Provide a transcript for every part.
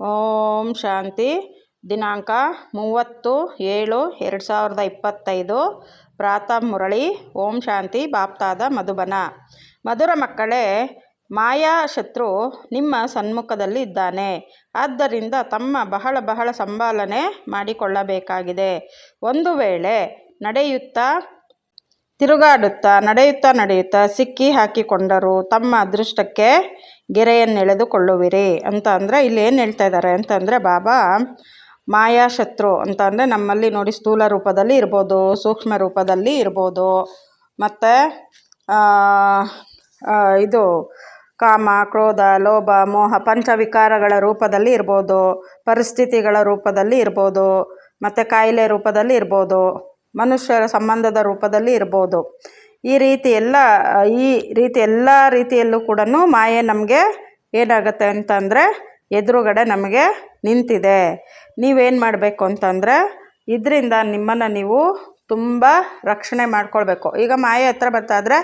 ಓಂ ಶಾಂತಿ. ದಿನಾಂಕ ಮೂವತ್ತು ಏಳು ಎರಡು ಸಾವಿರದ ಇಪ್ಪತ್ತೈದು. ಪ್ರಾತಃ ಮುರಳಿ. ಓಂ ಶಾಂತಿ. ಬಾಪ್ತಾದ ಮಧುಬನ. ಮಧುರ ಮಕ್ಕಳೇ, ಮಾಯಾ ಶತ್ರು ನಿಮ್ಮ ಸನ್ಮುಖದಲ್ಲಿ ಇದ್ದಾನೆ. ಆದ್ದರಿಂದ ತಮ್ಮ ಬಹಳ ಬಹಳ ಸಂಭಾಲನೆ ಮಾಡಿಕೊಳ್ಳಬೇಕಾಗಿದೆ. ಒಂದು ವೇಳೆ ನಡೆಯುತ್ತಾ ತಿರುಗಾಡುತ್ತಾ, ನಡೆಯುತ್ತಾ ನಡೆಯುತ್ತಾ ಸಿಕ್ಕಿ ಹಾಕಿಕೊಂಡರು, ತಮ್ಮ ಅದೃಷ್ಟಕ್ಕೆ ಗೆರೆಯನ್ನೆಳೆದುಕೊಳ್ಳುವಿರಿ ಅಂತ ಅಂದರೆ ಇಲ್ಲಿ ಏನು ಹೇಳ್ತಾ ಇದ್ದಾರೆ ಅಂತಂದರೆ ಬಾಬಾ ಮಾಯಾಶತ್ರು ಅಂತ ಅಂದರೆ ನಮ್ಮಲ್ಲಿ ನೋಡಿ ಸ್ಥೂಲ ರೂಪದಲ್ಲಿ ಇರ್ಬೋದು, ಸೂಕ್ಷ್ಮ ರೂಪದಲ್ಲಿ ಇರ್ಬೋದು, ಮತ್ತು ಇದು ಕಾಮ, ಕ್ರೋಧ, ಲೋಭ, ಮೋಹ, ಪಂಚವಿಕಾರಗಳ ರೂಪದಲ್ಲಿ ಇರ್ಬೋದು, ಪರಿಸ್ಥಿತಿಗಳ ರೂಪದಲ್ಲಿ ಇರ್ಬೋದು, ಮತ್ತು ಕಾಯಿಲೆ ರೂಪದಲ್ಲಿ ಇರ್ಬೋದು. ಮನುಷ್ಯರ ಸಂಬಂಧದ ರೂಪದಲ್ಲಿ ಇರ್ಬೋದು. ಈ ರೀತಿ ಎಲ್ಲ, ಈ ರೀತಿ ಎಲ್ಲ ರೀತಿಯಲ್ಲೂ ಕೂಡ ಮಾಯೆ ನಮಗೆ ಏನಾಗುತ್ತೆ ಅಂತಂದರೆ ಎದುರುಗಡೆ ನಮಗೆ ನಿಂತಿದೆ. ನೀವೇನು ಮಾಡಬೇಕು ಅಂತಂದರೆ ಇದರಿಂದ ನಿಮ್ಮನ್ನು ನೀವು ತುಂಬ ರಕ್ಷಣೆ ಮಾಡ್ಕೊಳ್ಬೇಕು. ಈಗ ಮಾಯೆ ಹತ್ರ ಬರ್ತಾಯಿದ್ರೆ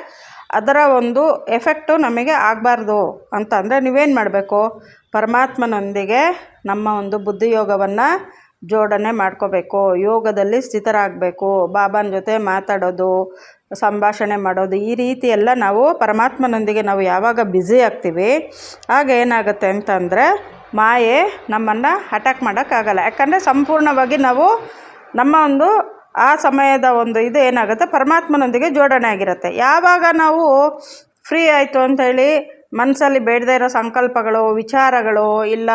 ಅದರ ಒಂದು ಎಫೆಕ್ಟು ನಮಗೆ ಆಗಬಾರ್ದು ಅಂತ ಅಂದರೆ ನೀವೇನು ಮಾಡಬೇಕು? ಪರಮಾತ್ಮನೊಂದಿಗೆ ನಮ್ಮ ಒಂದು ಬುದ್ಧಿಯೋಗವನ್ನು ಜೋಡಣೆ ಮಾಡ್ಕೋಬೇಕು, ಯೋಗದಲ್ಲಿ ಸ್ಥಿತರಾಗಬೇಕು, ಬಾಬಾನ ಜೊತೆ ಮಾತಾಡೋದು, ಸಂಭಾಷಣೆ ಮಾಡೋದು, ಈ ರೀತಿ ಎಲ್ಲ ನಾವು ಪರಮಾತ್ಮನೊಂದಿಗೆ ನಾವು ಯಾವಾಗ ಬ್ಯುಸಿ ಆಗ್ತೀವಿ, ಆಗ ಏನಾಗುತ್ತೆ ಅಂತಂದರೆ ಮಾಯೆ ನಮ್ಮನ್ನು ಅಟ್ಯಾಕ್ ಮಾಡೋಕ್ಕಾಗಲ್ಲ. ಯಾಕಂದರೆ ಸಂಪೂರ್ಣವಾಗಿ ನಾವು ನಮ್ಮ ಒಂದು, ಆ ಸಮಯದ ಒಂದು ಇದು ಏನಾಗುತ್ತೆ, ಪರಮಾತ್ಮನೊಂದಿಗೆ ಜೋಡಣೆ ಆಗಿರುತ್ತೆ. ಯಾವಾಗ ನಾವು ಫ್ರೀ ಆಯಿತು ಅಂಥೇಳಿ ಮನಸ್ಸಲ್ಲಿ ಬೇಡದೇ ಇರೋ ಸಂಕಲ್ಪಗಳು, ವಿಚಾರಗಳು, ಇಲ್ಲ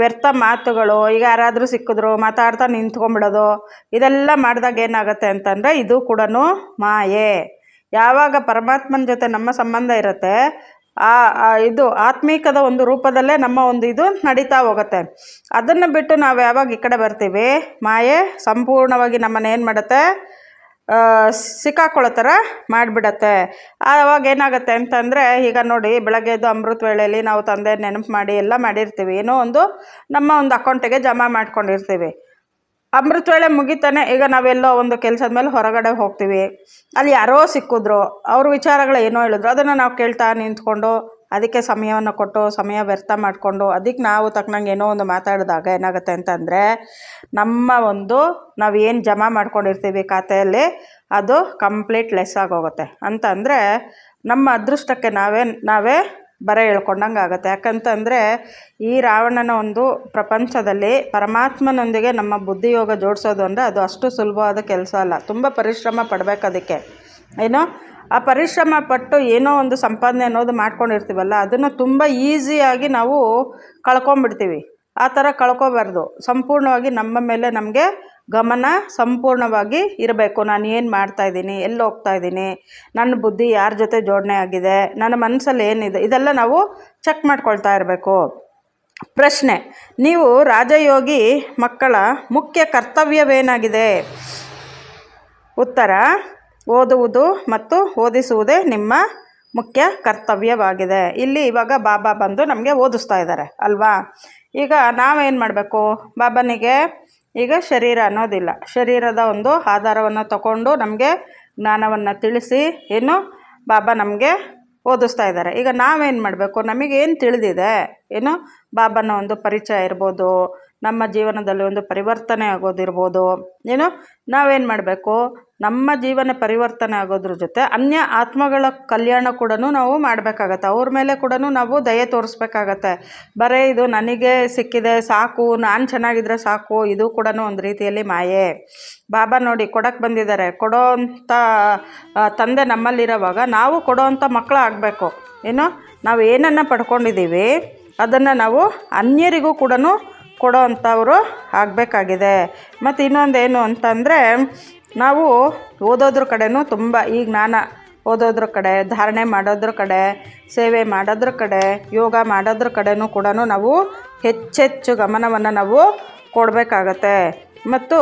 ವ್ಯರ್ಥ ಮಾತುಗಳು, ಈಗ ಯಾರಾದರೂ ಸಿಕ್ಕಿದ್ರು ಮಾತಾಡ್ತಾ ನಿಂತ್ಕೊಂಡ್ಬಿಡೋದು, ಇದೆಲ್ಲ ಮಾಡಿದಾಗ ಏನಾಗುತ್ತೆ ಅಂತಂದರೆ ಇದು ಕೂಡ ಮಾಯೆ. ಯಾವಾಗ ಪರಮಾತ್ಮನ ಜೊತೆ ನಮ್ಮ ಸಂಬಂಧ ಇರುತ್ತೆ ಆ, ಇದು ಆತ್ಮೀಕದ ಒಂದು ರೂಪದಲ್ಲೇ ನಮ್ಮ ಒಂದು ಇದು ನಡೀತಾ ಹೋಗುತ್ತೆ. ಅದನ್ನು ಬಿಟ್ಟು ನಾವು ಯಾವಾಗ ಈ ಕಡೆ ಬರ್ತೀವಿ, ಮಾಯೆ ಸಂಪೂರ್ಣವಾಗಿ ನಮ್ಮನ್ನು ಏನು ಮಾಡುತ್ತೆ? ಸಿಕ್ಕಾಕೊಳ್ಳೋ ಥರ ಮಾಡಿಬಿಡತ್ತೆ. ಆವಾಗ ಏನಾಗುತ್ತೆ ಅಂತಂದರೆ, ಈಗ ನೋಡಿ ಬೆಳಗ್ಗೆ ಎದ್ದು ಅಮೃತ ವೇಳೆಯಲ್ಲಿ ನಾವು ತಂದೆ ನೆನಪು ಮಾಡಿ ಎಲ್ಲ ಮಾಡಿರ್ತೀವಿ. ಏನೋ ಒಂದು ನಮ್ಮ ಒಂದು ಅಕೌಂಟಿಗೆ ಜಮಾ ಮಾಡ್ಕೊಂಡಿರ್ತೀವಿ. ಅಮೃತ ವೇಳೆ ಮುಗಿತಾನೆ, ಈಗ ನಾವೆಲ್ಲೋ ಒಂದು ಕೆಲಸದ ಮೇಲೆ ಹೊರಗಡೆ ಹೋಗ್ತೀವಿ. ಅಲ್ಲಿ ಯಾರೋ ಸಿಕ್ಕಿದ್ರು, ಅವ್ರ ವಿಚಾರಗಳು ಏನೋ ಹೇಳಿದ್ರು, ಅದನ್ನು ನಾವು ಕೇಳ್ತಾ ನಿಂತ್ಕೊಂಡು ಅದಕ್ಕೆ ಸಮಯವನ್ನು ಕೊಟ್ಟು, ಸಮಯ ವ್ಯರ್ಥ ಮಾಡಿಕೊಂಡು, ಅದಕ್ಕೆ ನಾವು ತಕ್ಕನಂಗೆ ಏನೋ ಒಂದು ಮಾತಾಡಿದಾಗ ಏನಾಗುತ್ತೆ ಅಂತಂದರೆ, ನಮ್ಮ ಒಂದು ನಾವು ಏನು ಜಮಾ ಮಾಡ್ಕೊಂಡಿರ್ತೀವಿ ಖಾತೆಯಲ್ಲಿ, ಅದು ಕಂಪ್ಲೀಟ್ ಲೆಸ್ ಆಗೋಗುತ್ತೆ. ಅಂತಂದರೆ, ನಮ್ಮ ಅದೃಷ್ಟಕ್ಕೆ ನಾವೇ ನಾವೇ ಬರ ಹೇಳ್ಕೊಂಡಂಗೆ ಆಗುತ್ತೆ. ಯಾಕಂತಂದರೆ, ಈ ರಾವಣನ ಒಂದು ಪ್ರಪಂಚದಲ್ಲಿ ಪರಮಾತ್ಮನೊಂದಿಗೆ ನಮ್ಮ ಬುದ್ಧಿಯೋಗ ಜೋಡಿಸೋದು ಅಂದರೆ ಅದು ಅಷ್ಟು ಸುಲಭವಾದ ಕೆಲಸ ಅಲ್ಲ. ತುಂಬ ಪರಿಶ್ರಮ ಪಡಬೇಕು ಅದಕ್ಕೆ. ಏನೋ, ಆ ಪರಿಶ್ರಮ ಪಟ್ಟು ಏನೋ ಒಂದು ಸಂಪಾದನೆ ಅನ್ನೋದು ಮಾಡ್ಕೊಂಡಿರ್ತೀವಲ್ಲ, ಅದನ್ನು ತುಂಬ ಈಸಿಯಾಗಿ ನಾವು ಕಳ್ಕೊಂಬಿಡ್ತೀವಿ ಆ ಥರ ಕಳ್ಕೊಬಾರ್ದು. ಸಂಪೂರ್ಣವಾಗಿ ನಮ್ಮ ಮೇಲೆ ನಮಗೆ ಗಮನ ಸಂಪೂರ್ಣವಾಗಿ ಇರಬೇಕು. ನಾನು ಏನು ಮಾಡ್ತಾಯಿದ್ದೀನಿ ಎಲ್ಲಿ ಹೋಗ್ತಾಯಿದ್ದೀನಿ ನನ್ನ ಬುದ್ಧಿ ಯಾರ ಜೊತೆ ಜೋಡಣೆ ಆಗಿದೆ, ನನ್ನ ಮನಸ್ಸಲ್ಲಿ ಏನಿದೆ, ಇದೆಲ್ಲ ನಾವು ಚೆಕ್ ಮಾಡ್ಕೊಳ್ತಾ ಇರಬೇಕು. ಪ್ರಶ್ನೆ, ನೀವು ರಾಜಯೋಗಿ ಮಕ್ಕಳ ಮುಖ್ಯ ಕರ್ತವ್ಯವೇನಾಗಿದೆ? ಉತ್ತರ ಓದುವುದು ಮತ್ತು ಓದಿಸುವುದೇ ನಿಮ್ಮ ಮುಖ್ಯ ಕರ್ತವ್ಯವಾಗಿದೆ. ಇಲ್ಲಿ ಇವಾಗ ಬಾಬಾ ಬಂದು ನಮಗೆ ಓದಿಸ್ತಾ ಇದ್ದಾರೆ, ಅಲ್ವಾ? ಈಗ ನಾವೇನು ಮಾಡಬೇಕು? ಬಾಬನಿಗೆ ಈಗ ಶರೀರ ಅನ್ನೋದಿಲ್ಲ. ಶರೀರದ ಒಂದು ಆಧಾರವನ್ನು ತಗೊಂಡು ನಮಗೆ ಜ್ಞಾನವನ್ನು ತಿಳಿಸಿ ಏನು ಬಾಬಾ ನಮಗೆ ಓದಿಸ್ತಾ ಇದ್ದಾರೆ. ಈಗ ನಾವೇನು ಮಾಡಬೇಕು? ನಮಗೇನು ತಿಳಿದಿದೆ? ಏನು ಬಾಬನ ಒಂದು ಪರಿಚಯ ಇರ್ಬೋದು, ನಮ್ಮ ಜೀವನದಲ್ಲಿ ಒಂದು ಪರಿವರ್ತನೆ ಆಗೋದಿರ್ಬೋದು, ಏನು ನಾವೇನು ಮಾಡಬೇಕು? ನಮ್ಮ ಜೀವನ ಪರಿವರ್ತನೆ ಆಗೋದ್ರ ಜೊತೆ ಅನ್ಯ ಆತ್ಮಗಳ ಕಲ್ಯಾಣ ಕೂಡ ನಾವು ಮಾಡಬೇಕಾಗತ್ತೆ. ಅವ್ರ ಮೇಲೆ ಕೂಡ ನಾವು ದಯೆ ತೋರಿಸ್ಬೇಕಾಗತ್ತೆ. ಬರೀ ಇದು ನನಗೆ ಸಿಕ್ಕಿದೆ, ಸಾಕು, ನಾನು ಚೆನ್ನಾಗಿದ್ರೆ ಸಾಕು, ಇದು ಕೂಡ ಒಂದು ರೀತಿಯಲ್ಲಿ ಮಾಯೆ. ಬಾಬಾ ನೋಡಿ ಕೊಡಕ್ಕೆ ಬಂದಿದ್ದಾರೆ. ಕೊಡೋ ಅಂಥ ತಂದೆ ನಮ್ಮಲ್ಲಿರೋವಾಗ ನಾವು ಕೊಡೋ ಅಂಥ ಮಕ್ಕಳು ಏನು? ನಾವು ಏನನ್ನು ಪಡ್ಕೊಂಡಿದ್ದೀವಿ ಅದನ್ನು ನಾವು ಅನ್ಯರಿಗೂ ಕೂಡ ಕೊಡೋ ಅಂಥವರು ಆಗಬೇಕಾಗಿದೆ. ಮತ್ತು ಇನ್ನೊಂದು ಏನು ಅಂತಂದರೆ ನಾವು ಓದೋದ್ರ ಕಡೆನೂ ತುಂಬ ಈಗ ಜ್ಞಾನ ಓದೋದ್ರ ಕಡೆ, ಧಾರಣೆ ಮಾಡೋದ್ರ ಕಡೆ, ಸೇವೆ ಮಾಡೋದ್ರ ಕಡೆ, ಯೋಗ ಮಾಡೋದ್ರ ಕಡೆನೂ ಕೂಡ ನಾವು ಹೆಚ್ಚೆಚ್ಚು ಗಮನವನ್ನು ನಾವು ಕೊಡಬೇಕಾಗತ್ತೆ. ಮತ್ತು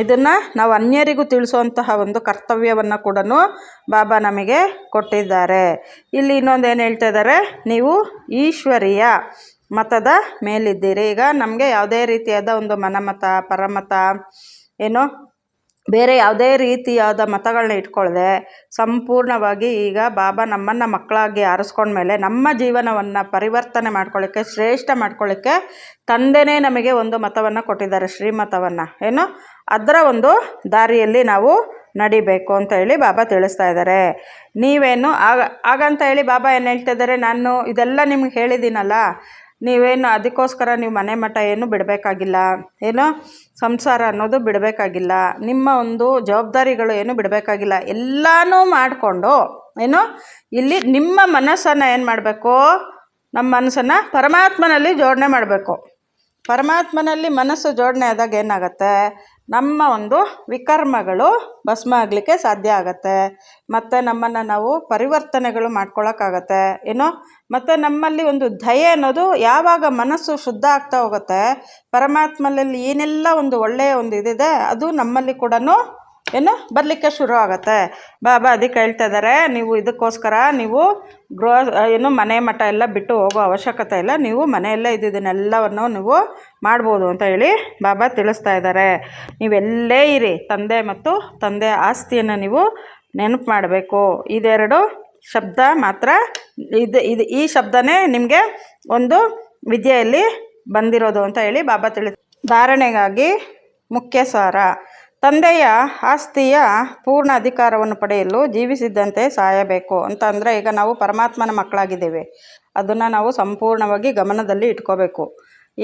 ಇದನ್ನು ನಾವು ಅನ್ಯರಿಗೂ ತಿಳಿಸುವಂತಹ ಒಂದು ಕರ್ತವ್ಯವನ್ನು ಕೂಡ ಬಾಬಾ ನಮಗೆ ಕೊಟ್ಟಿದ್ದಾರೆ. ಇಲ್ಲಿ ಇನ್ನೊಂದು ಏನು ಹೇಳ್ತಾ ಇದ್ದಾರೆ ನೀವು ಈಶ್ವರಿಯ ಮತದ ಮೇಲಿದ್ದೀರಿ. ಈಗ ನಮಗೆ ಯಾವುದೇ ರೀತಿಯಾದ ಒಂದು ಮನಮತ, ಪರಮತ, ಏನು ಬೇರೆ ಯಾವುದೇ ರೀತಿಯಾದ ಮತಗಳನ್ನ ಇಟ್ಕೊಳ್ಳದೆ ಸಂಪೂರ್ಣವಾಗಿ ಈಗ ಬಾಬಾ ನಮ್ಮನ್ನು ಮಕ್ಕಳಾಗಿ ಆರಿಸ್ಕೊಂಡ್ಮೇಲೆ ನಮ್ಮ ಜೀವನವನ್ನು ಪರಿವರ್ತನೆ ಮಾಡ್ಕೊಳ್ಳಿಕ್ಕೆ ಶ್ರೇಷ್ಠ ಮಾಡ್ಕೊಳ್ಳಿಕ್ಕೆ ತಂದೆನೇ ನಮಗೆ ಒಂದು ಮತವನ್ನು ಕೊಟ್ಟಿದ್ದಾರೆ, ಶ್ರೀಮತವನ್ನು. ಏನು? ಅದರ ಒಂದು ದಾರಿಯಲ್ಲಿ ನಾವು ನಡಿಬೇಕು ಅಂತ ಹೇಳಿ ಬಾಬಾ ತಿಳಿಸ್ತಾ ಇದ್ದಾರೆ. ನೀವೇನು? ಆಗ ಆಗಂತ ಹೇಳಿ ಬಾಬಾ ಏನು ಹೇಳ್ತಾ ಇದ್ದಾರೆ? ನಾನು ಇದೆಲ್ಲ ನಿಮ್ಗೆ ಹೇಳಿದ್ದೀನಲ್ಲ, ನೀವೇನು ಅದಕ್ಕೋಸ್ಕರ ನೀವು ಮನೆ ಮಠ ಏನು ಬಿಡಬೇಕಾಗಿಲ್ಲ? ಏನು? ಸಂಸಾರ ಅನ್ನೋದು ಬಿಡಬೇಕಾಗಿಲ್ಲ. ನಿಮ್ಮ ಒಂದು ಜವಾಬ್ದಾರಿಗಳು ಏನು ಬಿಡಬೇಕಾಗಿಲ್ಲ. ಎಲ್ಲನೂ ಮಾಡಿಕೊಂಡು, ಏನು? ಇಲ್ಲಿ ನಿಮ್ಮ ಮನಸ್ಸನ್ನು ಏನು ಮಾಡಬೇಕು? ನಮ್ಮ ಮನಸ್ಸನ್ನು ಪರಮಾತ್ಮನಲ್ಲಿ ಜೋಡಣೆ ಮಾಡಬೇಕು. ಪರಮಾತ್ಮನಲ್ಲಿ ಮನಸ್ಸು ಜೋಡಣೆ ಆದಾಗ ಏನಾಗುತ್ತೆ? ನಮ್ಮ ಒಂದು ವಿಕರ್ಮಗಳು ಭಸ್ಮ ಆಗಲಿಕ್ಕೆ ಸಾಧ್ಯ ಆಗುತ್ತೆ. ಮತ್ತು ನಮ್ಮನ್ನು ನಾವು ಪರಿವರ್ತನೆಗಳು ಮಾಡ್ಕೊಳ್ಳೋಕ್ಕಾಗತ್ತೆ ಏನು, ಮತ್ತು ನಮ್ಮಲ್ಲಿ ಒಂದು ದಯೆ ಅನ್ನೋದು ಯಾವಾಗ ಮನಸ್ಸು ಶುದ್ಧ ಆಗ್ತಾ ಹೋಗುತ್ತೆ, ಪರಮಾತ್ಮನಲ್ಲಿ ಏನೆಲ್ಲ ಒಂದು ಒಳ್ಳೆಯ ಒಂದು ಇದಿದೆ, ಅದು ನಮ್ಮಲ್ಲಿ ಕೂಡ ಏನು? ಬರಲಿಕ್ಕೆ ಶುರು ಆಗುತ್ತೆ. ಬಾಬಾ ಅದಕ್ಕೆ ಹೇಳ್ತಾ ಇದ್ದಾರೆ ನೀವು ಇದಕ್ಕೋಸ್ಕರ ನೀವು ಗೃಹ, ಏನು ಮನೆ ಮಠ ಎಲ್ಲ ಬಿಟ್ಟು ಹೋಗೋ ಅವಶ್ಯಕತೆ ಇಲ್ಲ, ನೀವು ಮನೆಯಲ್ಲೇ ಇದ್ದಿದ್ದನ್ನೆಲ್ಲವನ್ನು ನೀವು ಮಾಡ್ಬೋದು ಅಂತ ಹೇಳಿ ಬಾಬಾ ತಿಳಿಸ್ತಾ ಇದ್ದಾರೆ ನೀವೆಲ್ಲೇ ಇರಿ, ತಂದೆ ಮತ್ತು ತಂದೆ ಆಸ್ತಿಯನ್ನು ನೀವು ನೆನಪು ಮಾಡಬೇಕು. ಇದೆರಡು ಶಬ್ದ ಮಾತ್ರ, ಇದು ಇದು ಈ ಶಬ್ದನೇ ನಿಮಗೆ ಒಂದು ವಿದ್ಯೆಯಲ್ಲಿ ಬಂದಿರೋದು ಅಂತ ಹೇಳಿ ಬಾಬಾ ತಿಳಿ ಧಾರಣೆಗಾಗಿ ಮುಖ್ಯ ಸಾರ. ತಂದೆಯ ಆಸ್ತಿಯ ಪೂರ್ಣ ಅಧಿಕಾರವನ್ನು ಪಡೆಯಲು ಜೀವಿಸಿದ್ದಂತೆ ಸಾಯಬೇಕು. ಅಂತ ಈಗ ನಾವು ಪರಮಾತ್ಮನ ಮಕ್ಕಳಾಗಿದ್ದೇವೆ. ಅದನ್ನು ನಾವು ಸಂಪೂರ್ಣವಾಗಿ ಗಮನದಲ್ಲಿ ಇಟ್ಕೋಬೇಕು.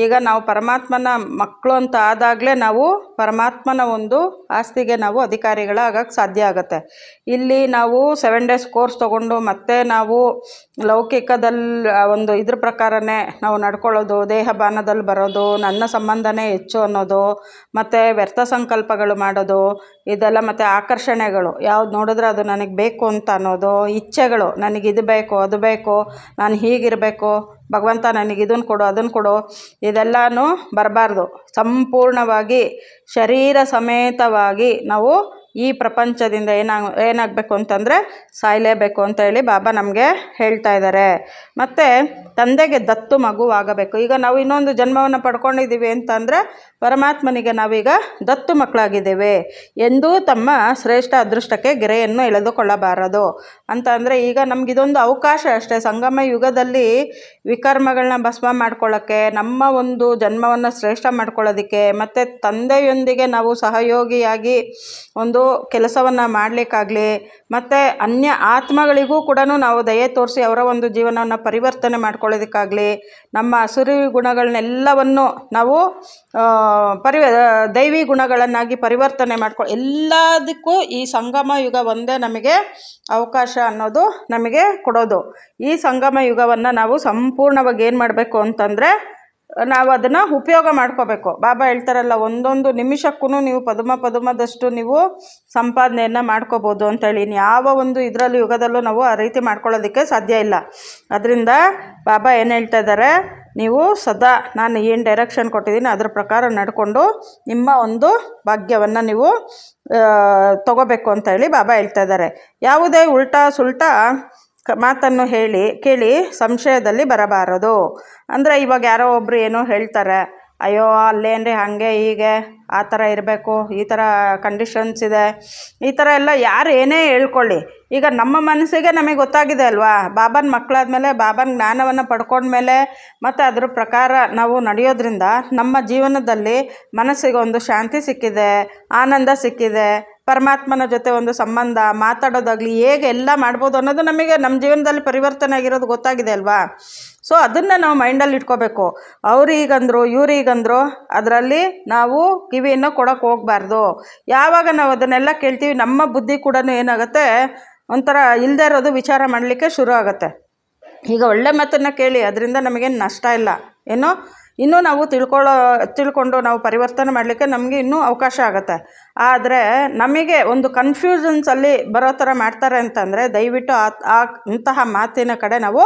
ಈಗ ನಾವು ಪರಮಾತ್ಮನ ಮಕ್ಕಳು ಅಂತ ಆದಾಗಲೇ ನಾವು ಪರಮಾತ್ಮನ ಒಂದು ಆಸ್ತಿಗೆ ನಾವು ಅಧಿಕಾರಿಗಳಾಗಕ್ಕೆ ಸಾಧ್ಯ ಆಗುತ್ತೆ. ಇಲ್ಲಿ ನಾವು ಸೆವೆನ್ ಡೇಸ್ ಕೋರ್ಸ್ ತೊಗೊಂಡು ಮತ್ತೆ ನಾವು ಲೌಕಿಕದಲ್ಲಿ ಒಂದು ಇದ್ರ ಪ್ರಕಾರನೇ ನಾವು ನಡ್ಕೊಳ್ಳೋದು, ದೇಹ ಬಾನದಲ್ಲಿ ಬರೋದು, ನನ್ನ ಸಂಬಂಧನೇ ಹೆಚ್ಚು ಅನ್ನೋದು, ಮತ್ತು ವ್ಯರ್ಥ ಸಂಕಲ್ಪಗಳು ಮಾಡೋದು ಇದೆಲ್ಲ ಮತ್ತು ಆಕರ್ಷಣೆಗಳು. ಯಾವ್ದು ನೋಡಿದ್ರೆ ಅದು ನನಗೆ ಬೇಕು ಅಂತ ಅನ್ನೋದು, ಇಚ್ಛೆಗಳು. ನನಗೆ ಇದು ಬೇಕು, ಅದು ಬೇಕು, ನಾನು ಹೀಗಿರಬೇಕು, ಭಗವಂತ ನನಗೆ ಇದನ್ನು ಕೊಡು ಅದನ್ನು ಕೊಡು, ಇದೆಲ್ಲನೂ ಬರಬಾರ್ದು. ಸಂಪೂರ್ಣವಾಗಿ ಶರೀರ ಸಮೇತವಾಗಿ ನಾವು ಈ ಪ್ರಪಂಚದಿಂದ ಏನಾಗ, ಏನಾಗಬೇಕು ಅಂತಂದರೆ ಸಾಯಲೇಬೇಕು ಅಂತ ಹೇಳಿ ಬಾಬಾ ನಮಗೆ ಹೇಳ್ತಾ ಇದ್ದಾರೆ ಮತ್ತು ತಂದೆಗೆ ದತ್ತು ಮಗುವಾಗಬೇಕು. ಈಗ ನಾವು ಇನ್ನೊಂದು ಜನ್ಮವನ್ನು ಪಡ್ಕೊಂಡಿದ್ದೀವಿ ಅಂತಂದರೆ ಪರಮಾತ್ಮನಿಗೆ ನಾವೀಗ ದತ್ತು ಮಕ್ಕಳಾಗಿದ್ದೇವೆ ಎಂದೂ ತಮ್ಮ ಶ್ರೇಷ್ಠ ಅದೃಷ್ಟಕ್ಕೆ ಗೆರೆಯನ್ನು ಎಳೆದುಕೊಳ್ಳಬಾರದು. ಅಂತ ಅಂದರೆ ಈಗ ನಮಗಿದೊಂದು ಅವಕಾಶ ಅಷ್ಟೇ. ಸಂಗಮ ಯುಗದಲ್ಲಿ ವಿಕರ್ಮಗಳನ್ನ ಭಸ್ಮ ಮಾಡ್ಕೊಳ್ಳೋಕ್ಕೆ ನಮ್ಮ ಒಂದು ಜನ್ಮವನ್ನು ಶ್ರೇಷ್ಠ ಮಾಡ್ಕೊಳ್ಳೋದಕ್ಕೆ, ಮತ್ತು ತಂದೆಯೊಂದಿಗೆ ನಾವು ಸಹಯೋಗಿಯಾಗಿ ಒಂದು ಕೆಲಸವನ್ನು ಮಾಡಲಿಕ್ಕಾಗಲಿ, ಮತ್ತು ಅನ್ಯ ಆತ್ಮಗಳಿಗೂ ಕೂಡ ನಾವು ದಯೆ ತೋರಿಸಿ ಅವರ ಒಂದು ಜೀವನವನ್ನು ಪರಿವರ್ತನೆ ಮಾಡ್ಕೊಳ್ಳೋದಕ್ಕಾಗಲಿ, ನಮ್ಮ ಅಸುರಿ ಗುಣಗಳನ್ನೆಲ್ಲವನ್ನು ನಾವು ಪರಿ ದೈವಿ ಗುಣಗಳನ್ನಾಗಿ ಪರಿವರ್ತನೆ ಮಾಡ್ಕೊ, ಎಲ್ಲದಕ್ಕೂ ಈ ಸಂಗಮ ಯುಗ ಒಂದೇ ನಮಗೆ ಅವಕಾಶ ಅನ್ನೋದು ನಮಗೆ ಕೊಡೋದು. ಈ ಸಂಗಮ ಯುಗವನ್ನು ನಾವು ಸಂಪೂರ್ಣವಾಗಿ ಏನು ಮಾಡಬೇಕು ಅಂತಂದರೆ ನಾವು ಅದನ್ನು ಉಪಯೋಗ ಮಾಡ್ಕೋಬೇಕು. ಬಾಬಾ ಹೇಳ್ತಾರಲ್ಲ, ಒಂದೊಂದು ನಿಮಿಷಕ್ಕೂ ನೀವು ಪದುಮ ಪದುಮದಷ್ಟು ನೀವು ಸಂಪಾದನೆಯನ್ನು ಮಾಡ್ಕೋಬೋದು ಅಂತೇಳಿ ಯಾವ ಒಂದು ಇದರಲ್ಲಿ ಯುಗದಲ್ಲೂ ನಾವು ಆ ರೀತಿ ಮಾಡ್ಕೊಳ್ಳೋದಕ್ಕೆ ಸಾಧ್ಯ ಇಲ್ಲ. ಅದರಿಂದ ಬಾಬಾ ಏನು ಹೇಳ್ತಾ ಇದ್ದಾರೆ, ನೀವು ಸದಾ ನಾನು ಏನು ಡೈರೆಕ್ಷನ್ ಕೊಟ್ಟಿದ್ದೀನಿ ಅದರ ಪ್ರಕಾರ ನಡ್ಕೊಂಡು ನಿಮ್ಮ ಒಂದು ಭಾಗ್ಯವನ್ನು ನೀವು ತಗೋಬೇಕು ಅಂತ ಹೇಳಿ ಬಾಬಾ ಹೇಳ್ತಾ ಇದ್ದಾರೆ. ಯಾವುದೇ ಉಲ್ಟಾ ಸುಲ್ಟಾ ಮಾತನ್ನು ಹೇಳಿ, ಕೇಳಿ ಸಂಶಯದಲ್ಲಿ ಬರಬಾರದು. ಅಂದರೆ ಇವಾಗ ಯಾರೋ ಒಬ್ಬರು ಏನೋ ಹೇಳ್ತಾರೆ, ಅಯ್ಯೋ, ಅಲ್ಲೇನ್ರಿ ಹಾಗೆ ಹೀಗೆ, ಆ ಥರ ಇರಬೇಕು, ಈ ಥರ ಕಂಡೀಷನ್ಸ್ ಇದೆ. ಈ ಥರ ಎಲ್ಲ ಯಾರು ಏನೇ ಹೇಳ್ಕೊಳ್ಳಿ. ಈಗ ನಮ್ಮ ಮನಸ್ಸಿಗೆ ನಮಗೆ ಗೊತ್ತಾಗಿದೆ ಅಲ್ವಾ? ಬಾಬನ ಮಕ್ಕಳಾದ್ಮೇಲೆ, ಬಾಬನ ಜ್ಞಾನವನ್ನು ಪಡ್ಕೊಂಡ್ಮೇಲೆ, ಮತ್ತು ಅದ್ರ ಪ್ರಕಾರ ನಾವು ನಡೆಯೋದ್ರಿಂದ ನಮ್ಮ ಜೀವನದಲ್ಲಿ ಮನಸ್ಸಿಗೆ ಒಂದು ಶಾಂತಿ ಸಿಕ್ಕಿದೆ, ಆನಂದ ಸಿಕ್ಕಿದೆ ಪರಮಾತ್ಮನ ಜೊತೆ ಒಂದು ಸಂಬಂಧ, ಮಾತಾಡೋದಾಗಲಿ ಹೇಗೆ ಎಲ್ಲ ಮಾಡ್ಬೋದು ಅನ್ನೋದು ನಮಗೆ ನಮ್ಮ ಜೀವನದಲ್ಲಿ ಪರಿವರ್ತನೆ ಆಗಿರೋದು ಗೊತ್ತಾಗಿದೆ ಅಲ್ವಾ? ಸೊ ಅದನ್ನು ನಾವು ಮೈಂಡಲ್ಲಿ ಇಟ್ಕೋಬೇಕು. ಅವ್ರು ಹೀಗಂದ್ರು ಇವ್ರು ಹೀಗಂದ್ರು ಅದರಲ್ಲಿ ನಾವು ಕಿವಿಯನ್ನು ಕೊಡೋಕೆ ಹೋಗಬಾರ್ದು. ಯಾವಾಗ ನಾವು ಅದನ್ನೆಲ್ಲ ಕೇಳ್ತೀವಿ, ನಮ್ಮ ಬುದ್ಧಿ ಕೂಡ ಏನಾಗುತ್ತೆ? ಒಂಥರ ಇಲ್ಲದೆ ಇರೋದು ವಿಚಾರ ಮಾಡಲಿಕ್ಕೆ ಶುರು ಆಗುತ್ತೆ. ಈಗ ಒಳ್ಳೆ ಮಾತನ್ನು ಕೇಳಿ, ಅದರಿಂದ ನಮಗೇನು ನಷ್ಟ ಇಲ್ಲ. ಏನೋ? ಇನ್ನೂ ನಾವು ತಿಳ್ಕೊಳ್ಳೋ, ತಿಳ್ಕೊಂಡು ನಾವು ಪರಿವರ್ತನೆ ಮಾಡಲಿಕ್ಕೆ ನಮಗೆ ಇನ್ನೂ ಅವಕಾಶ ಆಗುತ್ತೆ. ಆದರೆ ನಮಗೆ ಒಂದು ಕನ್ಫ್ಯೂಷನ್ಸಲ್ಲಿ ಬರೋ ಥರ ಮಾಡ್ತಾರೆ ಅಂತಂದರೆ ದಯವಿಟ್ಟು ಆ ಇಂತಹ ಮಾತಿನ ಕಡೆ ನಾವು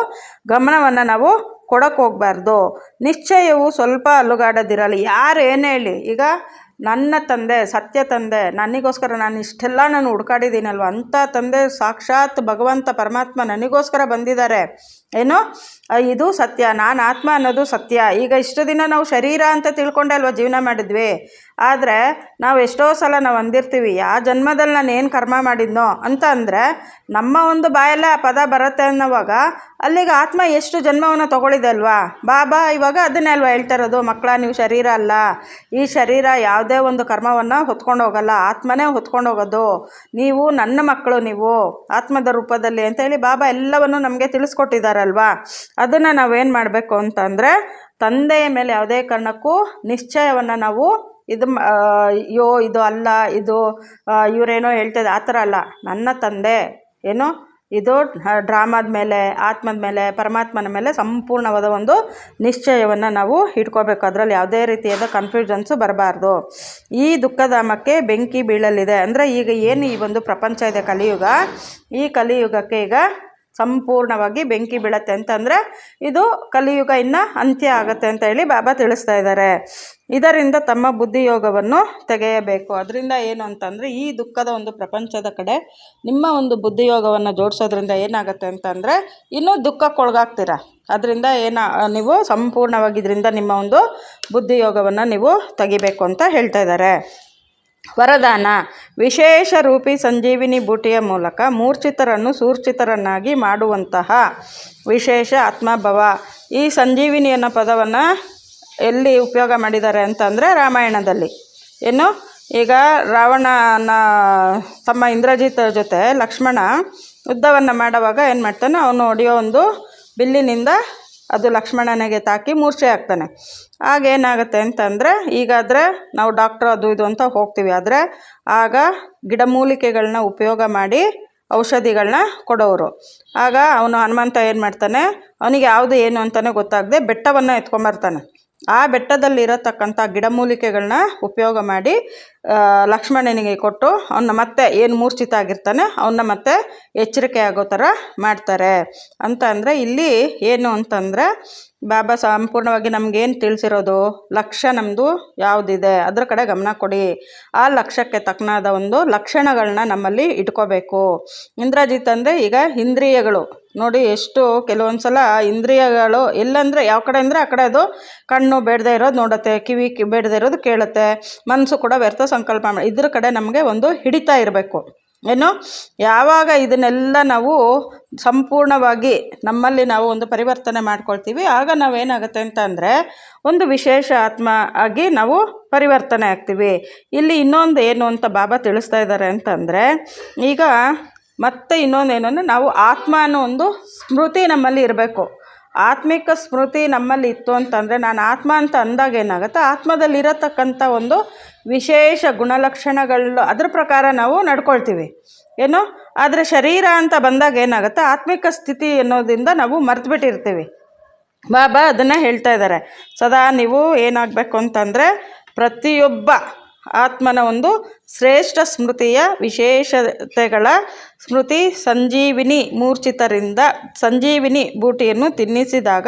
ಗಮನವನ್ನು ನಾವು ಕೊಡೋಕ್ಕೆ ಹೋಗಬಾರ್ದು. ನಿಶ್ಚಯವು ಸ್ವಲ್ಪ ಅಲುಗಾಡೋದಿರಲಿ. ಯಾರು ಏನು ಹೇಳಿ? ಈಗ ನನ್ನ ತಂದೆ, ಸತ್ಯ ತಂದೆ ನನಗೋಸ್ಕರ ನಾನು ಇಷ್ಟೆಲ್ಲ ನಾನು ಹುಡ್ಕಾಡಿದ್ದೀನಲ್ವ? ಅಂಥ ತಂದೆ ಸಾಕ್ಷಾತ್ ಭಗವಂತ ಪರಮಾತ್ಮ ನನಗೋಸ್ಕರ ಬಂದಿದ್ದಾರೆ. ಏನು? ಇದು ಸತ್ಯ. ನಾನು ಆತ್ಮ ಅನ್ನೋದು ಸತ್ಯ. ಈಗ ಇಷ್ಟು ದಿನ ನಾವು ಶರೀರ ಅಂತ ತಿಳ್ಕೊಂಡೆ ಅಲ್ವಾ ಜೀವನ ಮಾಡಿದ್ವಿ? ಆದರೆ ನಾವು ಎಷ್ಟೋ ಸಲ ನಾವು ಅಂದಿರ್ತೀವಿ ಆ ಜನ್ಮದಲ್ಲಿ ನಾನು ಏನು ಕರ್ಮ ಮಾಡಿದ್ನೋ? ಅಂತ ಅಂದರೆ, ನಮ್ಮ ಒಂದು ಬಾಯಲ್ಲೇ ಆ ಪದ ಬರುತ್ತೆ ಅನ್ನೋವಾಗ ಅಲ್ಲಿಗೆ ಆತ್ಮ ಎಷ್ಟು ಜನ್ಮವನ್ನು ತೊಗೊಳಿದೆ ಅಲ್ವಾ? ಬಾಬಾ, ಇವಾಗ ಅದನ್ನೇ ಅಲ್ವಾ ಹೇಳ್ತಾ ಇರೋದು? ಮಕ್ಕಳ ನೀವು ಶರೀರ ಅಲ್ಲ. ಈ ಶರೀರ ಯಾವುದೇ ಒಂದು ಕರ್ಮವನ್ನು ಹೊತ್ಕೊಂಡು ಹೋಗಲ್ಲ. ಆತ್ಮನೇ ಹೊತ್ಕೊಂಡು ಹೋಗೋದು. ನೀವು ನನ್ನ ಮಕ್ಕಳು ನೀವು, ಆತ್ಮದ ರೂಪದಲ್ಲಿ. ಅಂತ ಹೇಳಿ ಬಾಬಾ ಎಲ್ಲವನ್ನು ನಮಗೆ ತಿಳಿಸ್ಕೊಟ್ಟಿದ್ದಾರಲ್ವಾ ಅದನ್ನು ನಾವೇನು ಮಾಡಬೇಕು ಅಂತಂದರೆ ತಂದೆಯ ಮೇಲೆ ಯಾವುದೇ ಕಾರಣಕ್ಕೂ ನಿಶ್ಚಯವನ್ನು ನಾವು ಇದು ಅಯ್ಯೋ ಇದು ಅಲ್ಲ, ಇದು ಇವರೇನೋ ಹೇಳ್ತಿದ್ದೆ ಆ ಥರ ಅಲ್ಲ. ನನ್ನ ತಂದೆ, ಏನು, ಇದು ಡ್ರಾಮಾದ ಮೇಲೆ, ಆತ್ಮದ ಮೇಲೆ, ಪರಮಾತ್ಮನ ಮೇಲೆ ಸಂಪೂರ್ಣವಾದ ಒಂದು ನಿಶ್ಚಯವನ್ನು ನಾವು ಇಟ್ಕೋಬೇಕು. ಅದರಲ್ಲಿ ಯಾವುದೇ ರೀತಿಯಾದ ಕನ್ಫ್ಯೂಷನ್ಸು ಬರಬಾರ್ದು. ಈ ದುಃಖಧಾಮಕ್ಕೆ ಬೆಂಕಿ ಬೀಳಲಿದೆ. ಅಂದರೆ ಈಗ ಏನು ಈ ಒಂದು ಪ್ರಪಂಚ ಇದೆ, ಕಲಿಯುಗ. ಈ ಕಲಿಯುಗಕ್ಕೆ ಈಗ ಸಂಪೂರ್ಣವಾಗಿ ಬೆಂಕಿ ಬೀಳತ್ತೆ ಅಂತಂದರೆ ಇದು ಕಲಿಯುಗ ಇನ್ನು ಅಂತ್ಯ ಆಗತ್ತೆ ಅಂತ ಹೇಳಿ ಬಾಬಾ ತಿಳಿಸ್ತಾ ಇದ್ದಾರೆ. ಇದರಿಂದ ತಮ್ಮ ಬುದ್ಧಿಯೋಗವನ್ನು ತೆಗೆಯಬೇಕು. ಅದರಿಂದ ಏನು ಅಂತಂದರೆ ಈ ದುಃಖದ ಒಂದು ಪ್ರಪಂಚದ ಕಡೆ ನಿಮ್ಮ ಒಂದು ಬುದ್ಧಿಯೋಗವನ್ನು ಜೋಡಿಸೋದ್ರಿಂದ ಏನಾಗುತ್ತೆ ಅಂತಂದರೆ ಇನ್ನೂ ದುಃಖಕ್ಕೊಳಗಾಗ್ತೀರ ಅದರಿಂದ ಏನ, ನೀವು ಸಂಪೂರ್ಣವಾಗಿ ಇದರಿಂದ ನಿಮ್ಮ ಒಂದು ಬುದ್ಧಿಯೋಗವನ್ನು ನೀವು ತೆಗಿಬೇಕು ಅಂತ ಹೇಳ್ತಾ ಇದ್ದಾರೆ. ವರದಾನ. ವಿಶೇಷ ರೂಪಿ ಸಂಜೀವಿನಿ ಬೂಟಿಯ ಮೂಲಕ ಮೂರ್ಛಿತರನ್ನು ಸೂರ್ಚಿತರನ್ನಾಗಿ ಮಾಡುವಂತಹ ವಿಶೇಷ ಆತ್ಮಭವ. ಈ ಸಂಜೀವಿನಿ ಅನ್ನೋ ಪದವನ್ನು ಎಲ್ಲಿ ಉಪಯೋಗ ಮಾಡಿದ್ದಾರೆ ಅಂತಂದರೆ ರಾಮಾಯಣದಲ್ಲಿ. ಏನು ಈಗ ರಾವಣನ ತಮ್ಮ ಇಂದ್ರಜಿತ್ ಜೊತೆ ಲಕ್ಷ್ಮಣ ಯುದ್ಧವನ್ನು ಮಾಡುವಾಗ ಏನು ಮಾಡ್ತಾನೆ, ಅವನು ಹೊಡೆಯೋ ಒಂದು ಬಿಲ್ಲಿನಿಂದ ಅದು ಲಕ್ಷ್ಮಣನಿಗೆ ತಾಕಿ ಮೂರ್ಛೆ ಆಗ್ತಾನೆ. ಆಗ ಏನಾಗುತ್ತೆ ಅಂತಂದರೆ ಈಗಾದರೆ ನಾವು ಡಾಕ್ಟ್ರ್ ಅದು ಇದು ಅಂತ ಹೋಗ್ತೀವಿ. ಆದರೆ ಆಗ ಗಿಡಮೂಲಿಕೆಗಳನ್ನ ಉಪಯೋಗ ಮಾಡಿ ಔಷಧಿಗಳನ್ನ ಕೊಡೋರು. ಆಗ ಅವನು ಹನುಮಂತ ಏನು ಮಾಡ್ತಾನೆ, ಅವನಿಗೆ ಯಾವುದು ಏನು ಅಂತಲೇ ಗೊತ್ತಾಗದೆ ಬೆಟ್ಟವನ್ನು ಎತ್ಕೊಂಬರ್ತಾನೆ. ಆ ಬೆಟ್ಟದಲ್ಲಿ ಇರತಕ್ಕಂಥ ಗಿಡಮೂಲಿಕೆಗಳನ್ನ ಉಪಯೋಗ ಮಾಡಿ ಲಕ್ಷ್ಮಣನಿಗೆ ಕೊಟ್ಟು ಅವನ್ನ ಮತ್ತೆ ಏನು ಮೂರ್ಛಿತ ಆಗಿರ್ತಾನೆ ಅವನ್ನ ಮತ್ತೆ ಎಚ್ಚರಿಕೆ ಆಗೋ ಥರ ಮಾಡ್ತಾರೆ. ಅಂತ ಅಂದರೆ ಇಲ್ಲಿ ಏನು ಅಂತಂದರೆ ಬಾಬಾ ಸಂಪೂರ್ಣವಾಗಿ ನಮಗೇನು ತಿಳಿಸಿರೋದು? ಲಕ್ಷ್ಯ ನಮ್ಮದು ಯಾವುದಿದೆ? ಅದರ ಕಡೆ ಗಮನ ಕೊಡಿ. ಆ ಲಕ್ಷ್ಯಕ್ಕೆ ತಕ್ಕನಾದ ಒಂದು ಲಕ್ಷಣಗಳನ್ನ ನಮ್ಮಲ್ಲಿ ಇಟ್ಕೋಬೇಕು. ಇಂದ್ರಜಿತ್ ಅಂದರೆ ಈಗ ಇಂದ್ರಿಯಗಳು. ನೋಡಿ ಎಷ್ಟು ಕೆಲವೊಂದು ಸಲ ಇಂದ್ರಿಯಗಳು ಎಲ್ಲಂದರೆ ಯಾವ ಕಡೆ ಅಂದರೆ ಆ ಕಡೆ ಅದು ಕಣ್ಣು ಬೇಡದೇ ಇರೋದು ನೋಡುತ್ತೆ, ಕಿವಿ ಬೇಡದೇ ಇರೋದು ಕೇಳುತ್ತೆ ಮನಸ್ಸು ಕೂಡ ವ್ಯರ್ಥ ಸಂಕಲ್ಪ ಮಾಡಿ, ಇದ್ರ ಕಡೆ ನಮಗೆ ಒಂದು ಹಿಡಿತಾ ಇರಬೇಕು. ಏನು? ಯಾವಾಗ ಇದನ್ನೆಲ್ಲ ನಾವು ಸಂಪೂರ್ಣವಾಗಿ ನಮ್ಮಲ್ಲಿ ನಾವು ಒಂದು ಪರಿವರ್ತನೆ ಮಾಡ್ಕೊಳ್ತೀವಿ, ಆಗ ನಾವೇನಾಗುತ್ತೆ ಅಂತ ಅಂದರೆ ಒಂದು ವಿಶೇಷ ಆತ್ಮ ಆಗಿ ನಾವು ಪರಿವರ್ತನೆ ಆಗ್ತೀವಿ. ಇಲ್ಲಿ ಇನ್ನೊಂದು ಏನು ಅಂತ ಬಾಬಾ ತಿಳಿಸ್ತಾ ಇದ್ದಾರೆ ಅಂತಂದರೆ ಈಗ ಮತ್ತೆ ಇನ್ನೊಂದು ಏನು ಅಂದರೆ ನಾವು ಆತ್ಮ ಅನ್ನೋ ಒಂದು ಸ್ಮೃತಿ ನಮ್ಮಲ್ಲಿ ಇರಬೇಕು. ಆತ್ಮಿಕ ಸ್ಮೃತಿ ನಮ್ಮಲ್ಲಿ ಇತ್ತು ಅಂತಂದರೆ ನಾನು ಆತ್ಮ ಅಂತ ಅಂದಾಗ ಏನಾಗುತ್ತೆ, ಆತ್ಮದಲ್ಲಿರತಕ್ಕಂಥ ಒಂದು ವಿಶೇಷ ಗುಣಲಕ್ಷಣಗಳು, ಅದ್ರ ಪ್ರಕಾರ ನಾವು ನಡ್ಕೊಳ್ತೀವಿ. ಏನು? ಆದರೆ ಶರೀರ ಅಂತ ಬಂದಾಗ ಏನಾಗುತ್ತೆ? ಆತ್ಮಿಕ ಸ್ಥಿತಿ ಅನ್ನೋದರಿಂದ ನಾವು ಮರ್ತುಬಿಟ್ಟಿರ್ತೀವಿ. ಬಾಬಾ ಅದನ್ನು ಹೇಳ್ತಾ ಇದ್ದಾರೆ. ಸದಾ ನೀವು ಏನಾಗಬೇಕು ಅಂತಂದರೆ ಪ್ರತಿಯೊಬ್ಬ ಆತ್ಮನ ಒಂದು ಶ್ರೇಷ್ಠ ಸ್ಮೃತಿಯ ವಿಶೇಷತೆಗಳ ಸ್ಮೃತಿ ಸಂಜೀವಿನಿ ಮೂರ್ಛಿತರಿಂದ, ಸಂಜೀವಿನಿ ಬೂಟಿಯನ್ನು ತಿನ್ನಿಸಿದಾಗ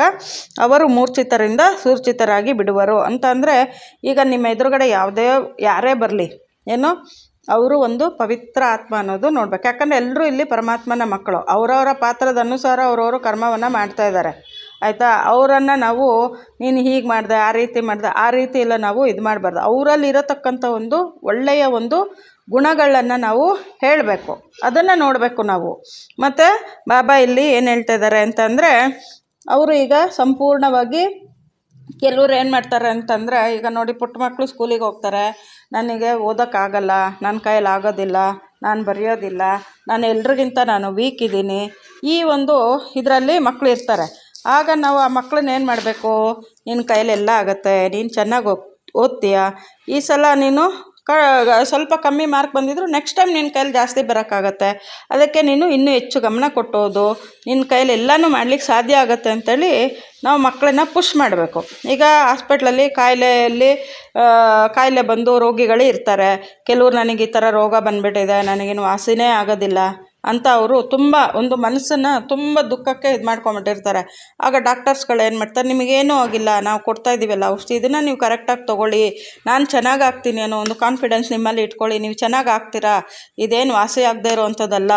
ಅವರು ಮೂರ್ಛಿತರಿಂದ ಸೂರ್ಚಿತರಾಗಿ ಬಿಡುವರು. ಅಂತಂದರೆ, ಈಗ ನಿಮ್ಮ ಎದುರುಗಡೆ ಯಾವುದೇ, ಯಾರೇ ಬರಲಿ, ಏನು? ಅವರು ಒಂದು ಪವಿತ್ರ ಆತ್ಮ ಅನ್ನೋದು ನೋಡ್ಬೇಕು. ಯಾಕಂದರೆ ಎಲ್ಲರೂ ಇಲ್ಲಿ ಪರಮಾತ್ಮನ ಮಕ್ಕಳು. ಅವರವರ ಪಾತ್ರದ ಅನುಸಾರ ಅವರವರು ಕರ್ಮವನ್ನು ಮಾಡ್ತಾ ಇದ್ದಾರೆ. ಆಯಿತಾ? ಅವರನ್ನು ನಾವು, ನೀನು ಹೀಗೆ ಮಾಡಿದೆ, ಆ ರೀತಿ ಮಾಡಿದೆ, ಆ ರೀತಿ ಎಲ್ಲ ನಾವು ಇದು ಮಾಡಬಾರ್ದು. ಅವರಲ್ಲಿ ಇರತಕ್ಕಂಥ ಒಂದು ಒಳ್ಳೆಯ ಒಂದು ಗುಣಗಳನ್ನು ನಾವು ಹೇಳಬೇಕು. ಅದನ್ನು ನೋಡಬೇಕು ನಾವು. ಮತ್ತು ಬಾಬಾ ಇಲ್ಲಿ ಏನು ಹೇಳ್ತಾ ಇದ್ದಾರೆ ಅಂತಂದರೆ, ಅವರು ಈಗ ಸಂಪೂರ್ಣವಾಗಿ ಕೆಲವ್ರು ಏನು ಮಾಡ್ತಾರೆ ಅಂತಂದರೆ, ಈಗ ನೋಡಿ ಪುಟ್ಟ ಮಕ್ಕಳು ಸ್ಕೂಲಿಗೆ ಹೋಗ್ತಾರೆ. ನನಗೆ ಓದೋಕ್ಕಾಗಲ್ಲ ನನ್ನ ಕೈಯಲ್ಲಿ ಆಗೋದಿಲ್ಲ, ನಾನು ಬರೆಯೋದಿಲ್ಲ, ನಾನು ಎಲ್ರಿಗಿಂತ ನಾನು ವೀಕ್ ಇದ್ದೀನಿ. ಈ ಒಂದು ಇದರಲ್ಲಿ ಮಕ್ಕಳು ಇರ್ತಾರೆ. ಆಗ ನಾವು ಆ ಮಕ್ಳನ್ನ ಏನು ಮಾಡಬೇಕು? ನಿನ್ನ ಕೈಯಲ್ಲಿ ಎಲ್ಲ ಆಗುತ್ತೆ, ನೀನು ಚೆನ್ನಾಗಿ ಓ ಓದ್ತೀಯ? ಈ ಸಲ ನೀನು ಕ, ಸ್ವಲ್ಪ ಕಮ್ಮಿ ಮಾರ್ಕ್ ಬಂದಿದ್ರು ನೆಕ್ಸ್ಟ್ ಟೈಮ್ ನಿನ್ನ ಕೈಲಿ ಜಾಸ್ತಿ ಬರೋಕ್ಕಾಗತ್ತೆ. ಅದಕ್ಕೆ ನೀನು ಇನ್ನೂ ಹೆಚ್ಚು ಗಮನ ಕೊಟ್ಟೋದು. ನಿನ್ನ ಕೈಲಿ ಎಲ್ಲನೂ ಮಾಡ್ಲಿಕ್ಕೆ ಸಾಧ್ಯ ಆಗುತ್ತೆ ಅಂತೇಳಿ ನಾವು ಮಕ್ಕಳನ್ನ ಪುಷ್ ಮಾಡಬೇಕು. ಈಗ ಹಾಸ್ಪಿಟ್ಲಲ್ಲಿ ಕಾಯಿಲೆಯಲ್ಲಿ ಕಾಯಿಲೆ ಬಂದು ರೋಗಿಗಳೇ ಇರ್ತಾರೆ. ಕೆಲವ್ರು ನನಗೆ ಈ ಥರ ರೋಗ ಬಂದುಬಿಟ್ಟಿದೆ, ನನಗೇನು ವಾಸಿನೇ ಆಗೋದಿಲ್ಲ. ಅಂತ ಅವರು ತುಂಬ ಒಂದು ಮನಸ್ಸನ್ನು ತುಂಬ ದುಃಖಕ್ಕೆ ಇದು ಮಾಡ್ಕೊಂಬಿಟ್ಟಿರ್ತಾರೆ. ಆಗ ಡಾಕ್ಟರ್ಸ್ಗಳು ಏನು ಮಾಡ್ತಾರೆ, ನಿಮಗೇನೂ ಆಗಿಲ್ಲ, ನಾವು ಕೊಡ್ತಾ ಇದ್ದೀವಲ್ಲ ಔಷಧಿ ಇದನ್ನು ನೀವು ಕರೆಕ್ಟಾಗಿ ತೊಗೊಳ್ಳಿ, ನಾನು ಚೆನ್ನಾಗಿ ಆಗ್ತೀನಿ ಅನ್ನೋ ಒಂದು ಕಾನ್ಫಿಡೆನ್ಸ್ ನಿಮ್ಮಲ್ಲಿ ಇಟ್ಕೊಳ್ಳಿ, ನೀವು ಚೆನ್ನಾಗಿ ಆಗ್ತೀರಾ, ಇದೇನು ವಾಸಿ ಆಗದೆ ಇರೋವಂಥದ್ದಲ್ಲ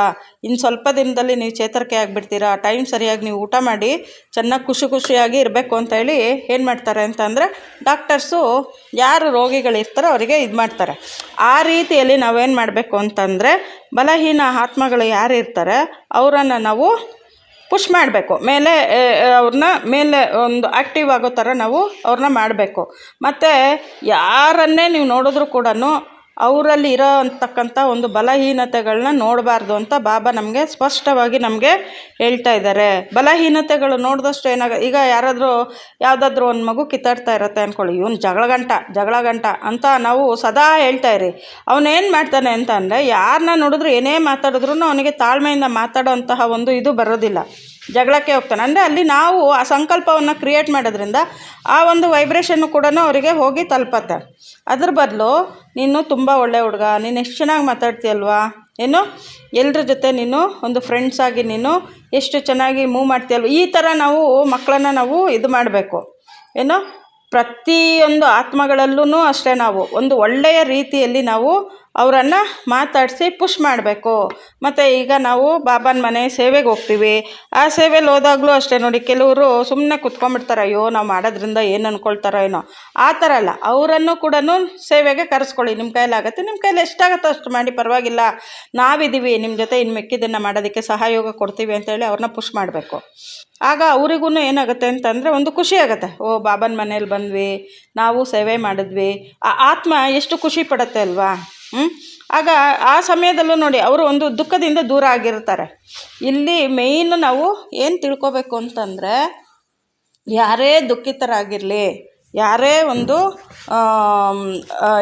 ಇನ್ನು ಸ್ವಲ್ಪ ದಿನದಲ್ಲಿ ನೀವು ಚೇತರಿಕೆ ಆಗಿಬಿಡ್ತೀರಾ, ಟೈಮ್ ಸರಿಯಾಗಿ ನೀವು ಊಟ ಮಾಡಿ, ಚೆನ್ನಾಗಿ ಖುಷಿ ಖುಷಿಯಾಗಿ ಇರಬೇಕು ಅಂತ ಹೇಳಿ ಏನು ಮಾಡ್ತಾರೆ ಅಂತಂದರೆ ಡಾಕ್ಟರ್ಸು ಯಾರು ರೋಗಿಗಳಿರ್ತಾರೋ ಅವರಿಗೆ ಇದು ಮಾಡ್ತಾರೆ. ಆ ರೀತಿಯಲ್ಲಿ ನಾವೇನು ಮಾಡಬೇಕು ಅಂತಂದರೆ ಬಲಹೀನ ಆತ್ಮಗಳು ಯಾರು ಇರ್ತಾರೆ, ಅವರನ್ನು ನಾವು ಪುಷ್ ಮಾಡಬೇಕು. ಮೇಲೆ ಅವ್ರನ್ನ ಮೇಲೆ ಒಂದು ಆ್ಯಕ್ಟಿವ್ ಆಗೋ ಥರ ನಾವು ಅವ್ರನ್ನ ಮಾಡಬೇಕು. ಮತ್ತು ಯಾರನ್ನೇ ನೀವು ನೋಡಿದ್ರೂ ಕೂಡ ಅವರಲ್ಲಿ ಇರೋ ಅಂತಕ್ಕಂಥ ಒಂದು ಬಲಹೀನತೆಗಳನ್ನ ನೋಡಬಾರ್ದು ಅಂತ ಬಾಬಾ ನಮಗೆ ಸ್ಪಷ್ಟವಾಗಿ ನಮಗೆ ಹೇಳ್ತಾ ಇದ್ದಾರೆ. ಬಲಹೀನತೆಗಳು ನೋಡಿದಷ್ಟು ಏನಾಗ, ಈಗ ಯಾರಾದರೂ, ಯಾವುದಾದ್ರೂ ಒಂದು ಮಗು ಕಿತ್ತಾಡ್ತಾ ಇರುತ್ತೆ ಅಂದ್ಕೊಳ್ಳಿ ಇವನು ಜಗಳ ಗಂಟ ಜಗಳ ಗಂಟ ಅಂತ ನಾವು ಸದಾ ಹೇಳ್ತಾ ಇರಿ. ಅವನೇನು ಮಾಡ್ತಾನೆ ಅಂತ ಅಂದರೆ ಯಾರನ್ನ ನೋಡಿದ್ರು ಏನೇ ಮಾತಾಡಿದ್ರು ಅವನಿಗೆ ತಾಳ್ಮೆಯಿಂದ ಮಾತಾಡೋ ಒಂದು ಇದು ಬರೋದಿಲ್ಲ. ಜಗಳಕ್ಕೆ ಹೋಗ್ತಾನೆ. ಅಂದರೆ ಅಲ್ಲಿ ನಾವು ಆ ಸಂಕಲ್ಪವನ್ನು ಕ್ರಿಯೇಟ್ ಮಾಡೋದ್ರಿಂದ ಆ ಒಂದು ವೈಬ್ರೇಷನ್ನು ಕೂಡ ಅವರಿಗೆ ಹೋಗಿ ತಲುಪತ್ತೆ. ಅದ್ರ ಬದಲು ನೀನು ತುಂಬ ಒಳ್ಳೆ ಹುಡುಗ, ನೀನು ಎಷ್ಟು ಚೆನ್ನಾಗಿ ಮಾತಾಡ್ತೀಯಲ್ವಾ? ಏನು? ಎಲ್ಲರ ಜೊತೆ ನೀನು ಒಂದು ಫ್ರೆಂಡ್ಸ್ ಆಗಿ ನೀನು ಎಷ್ಟು ಚೆನ್ನಾಗಿ ಮೂವ್ ಮಾಡ್ತೀಯಲ್ವ? ಈ ಥರ ನಾವು ಮಕ್ಕಳನ್ನ ನಾವು ಇದು ಮಾಡಬೇಕು. ಏನು? ಪ್ರತಿಯೊಂದು ಆತ್ಮಗಳಲ್ಲೂ ಅಷ್ಟೇ ನಾವು. ಒಂದು ಒಳ್ಳೆಯ ರೀತಿಯಲ್ಲಿ ನಾವು ಅವರನ್ನು ಮಾತಾಡಿಸಿ ಪುಷ್ ಮಾಡಬೇಕು. ಮತ್ತು ಈಗ ನಾವು ಬಾಬಾನ ಮನೆ ಸೇವೆಗೆ ಹೋಗ್ತೀವಿ. ಆ ಸೇವೆಲಿ ಹೋದಾಗಲೂ ಅಷ್ಟೇ ನೋಡಿ, ಕೆಲವರು ಸುಮ್ಮನೆ ಕುತ್ಕೊಂಡ್ಬಿಡ್ತಾರೆ, ಅಯ್ಯೋ, ನಾವು ಮಾಡೋದ್ರಿಂದ ಏನು ಅಂದ್ಕೊಳ್ತಾರೋ ಏನೋ. ಆ ಥರ ಅಲ್ಲ, ಅವರನ್ನು ಕೂಡ ಸೇವೆಗೆ ಕರೆಸ್ಕೊಳ್ಳಿ. ನಿಮ್ಮ ಕೈಲಾಗತ್ತೆ ನಿಮ್ಮ ಕೈಲಿ ಎಷ್ಟಾಗುತ್ತೋ ಅಷ್ಟು ಮಾಡಿ, ಪರವಾಗಿಲ್ಲ. ನಾವಿದ್ದೀವಿ ನಿಮ್ಮ ಜೊತೆ ಇನ್ನು ಮಿಕ್ಕಿದ್ದನ್ನು ಮಾಡೋದಕ್ಕೆ ಸಹಯೋಗ ಕೊಡ್ತೀವಿ ಅಂತೇಳಿ ಅವ್ರನ್ನ ಪುಷ್ ಮಾಡಬೇಕು. ಆಗ ಅವರಿಗೂ ಏನಾಗುತ್ತೆ ಅಂತಂದರೆ ಒಂದು ಖುಷಿ ಆಗುತ್ತೆ. ಓ, ಬಾಬನ ಮನೇಲಿ ಬಂದ್ವಿ, ನಾವು ಸೇವೆ ಮಾಡಿದ್ವಿ. ಆ ಆತ್ಮ ಎಷ್ಟು ಖುಷಿ ಪಡುತ್ತೆ ಅಲ್ವಾ? ಆಗ ಆ ಸಮಯದಲ್ಲೂ ನೋಡಿ, ಅವರು ಒಂದು ದುಃಖದಿಂದ ದೂರ ಆಗಿರ್ತಾರೆ. ಇಲ್ಲಿ ಮೇಯ್ನು ನಾವು ಏನು ತಿಳ್ಕೊಬೇಕು ಅಂತಂದರೆ, ಯಾರೇ ದುಃಖಿತರಾಗಿರಲಿ ಯಾರೇ ಒಂದು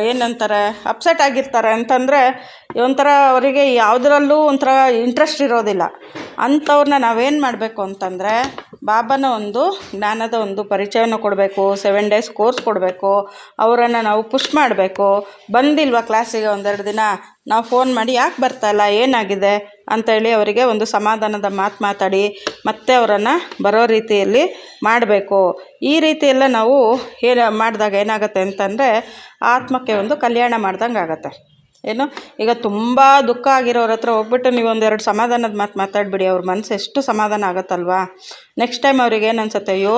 ಏನಂತಾರೆ ಅಪ್ಸೆಟ್ ಆಗಿರ್ತಾರೆ ಅಂತಂದರೆ ಒಂಥರ ಅವರಿಗೆ ಯಾವುದರಲ್ಲೂ ಒಂಥರ ಇಂಟ್ರೆಸ್ಟ್ ಇರೋದಿಲ್ಲ. ಅಂಥವ್ರನ್ನ ನಾವೇನು ಮಾಡಬೇಕು ಅಂತಂದರೆ, ಬಾಬಾನ ಒಂದು, ಜ್ಞಾನದ ಒಂದು ಪರಿಚಯವನ್ನು ಕೊಡಬೇಕು ಸೆವೆನ್ ಡೇಸ್ ಕೋರ್ಸ್ ಕೊಡಬೇಕು, ಅವರನ್ನು ನಾವು ಪುಷ್ ಮಾಡಬೇಕು. ಬಂದಿಲ್ವಾ ಕ್ಲಾಸಿಗೆ ಒಂದೆರಡು ದಿನ? ನಾವು ಫೋನ್ ಮಾಡಿ ಯಾಕೆ ಬರ್ತಾಯಿಲ್ಲ ಏನಾಗಿದೆ? ಅಂಥೇಳಿ ಅವರಿಗೆ ಒಂದು ಸಮಾಧಾನದ ಮಾತು ಮಾತಾಡಿ ಮತ್ತೆ ಅವರನ್ನು ಬರೋ ರೀತಿಯಲ್ಲಿ ಮಾಡಬೇಕು. ಈ ರೀತಿಯೆಲ್ಲ ನಾವು ಏನು ಮಾಡಿದಾಗ ಏನಾಗುತ್ತೆ ಅಂತಂದರೆ ಆತ್ಮಕ್ಕೆ ಒಂದು ಕಲ್ಯಾಣ ಮಾಡ್ದಂಗೆ ಆಗುತ್ತೆ. ಏನು? ಈಗ ತುಂಬ ದುಃಖ ಆಗಿರೋರ ಹತ್ರ ಹೋಗ್ಬಿಟ್ಟು ನೀವು ಒಂದೆರಡು ಸಮಾಧಾನದ ಮಾತು ಮಾತಾಡಿಬಿಡಿ. ಅವ್ರ ಮನಸ್ಸು ಎಷ್ಟು ಸಮಾಧಾನ ಆಗುತ್ತಲ್ವಾ? ನೆಕ್ಸ್ಟ್ ಟೈಮ್ ಅವ್ರಿಗೆ ಏನು ಅನ್ಸುತ್ತೆ? ಅಯ್ಯೋ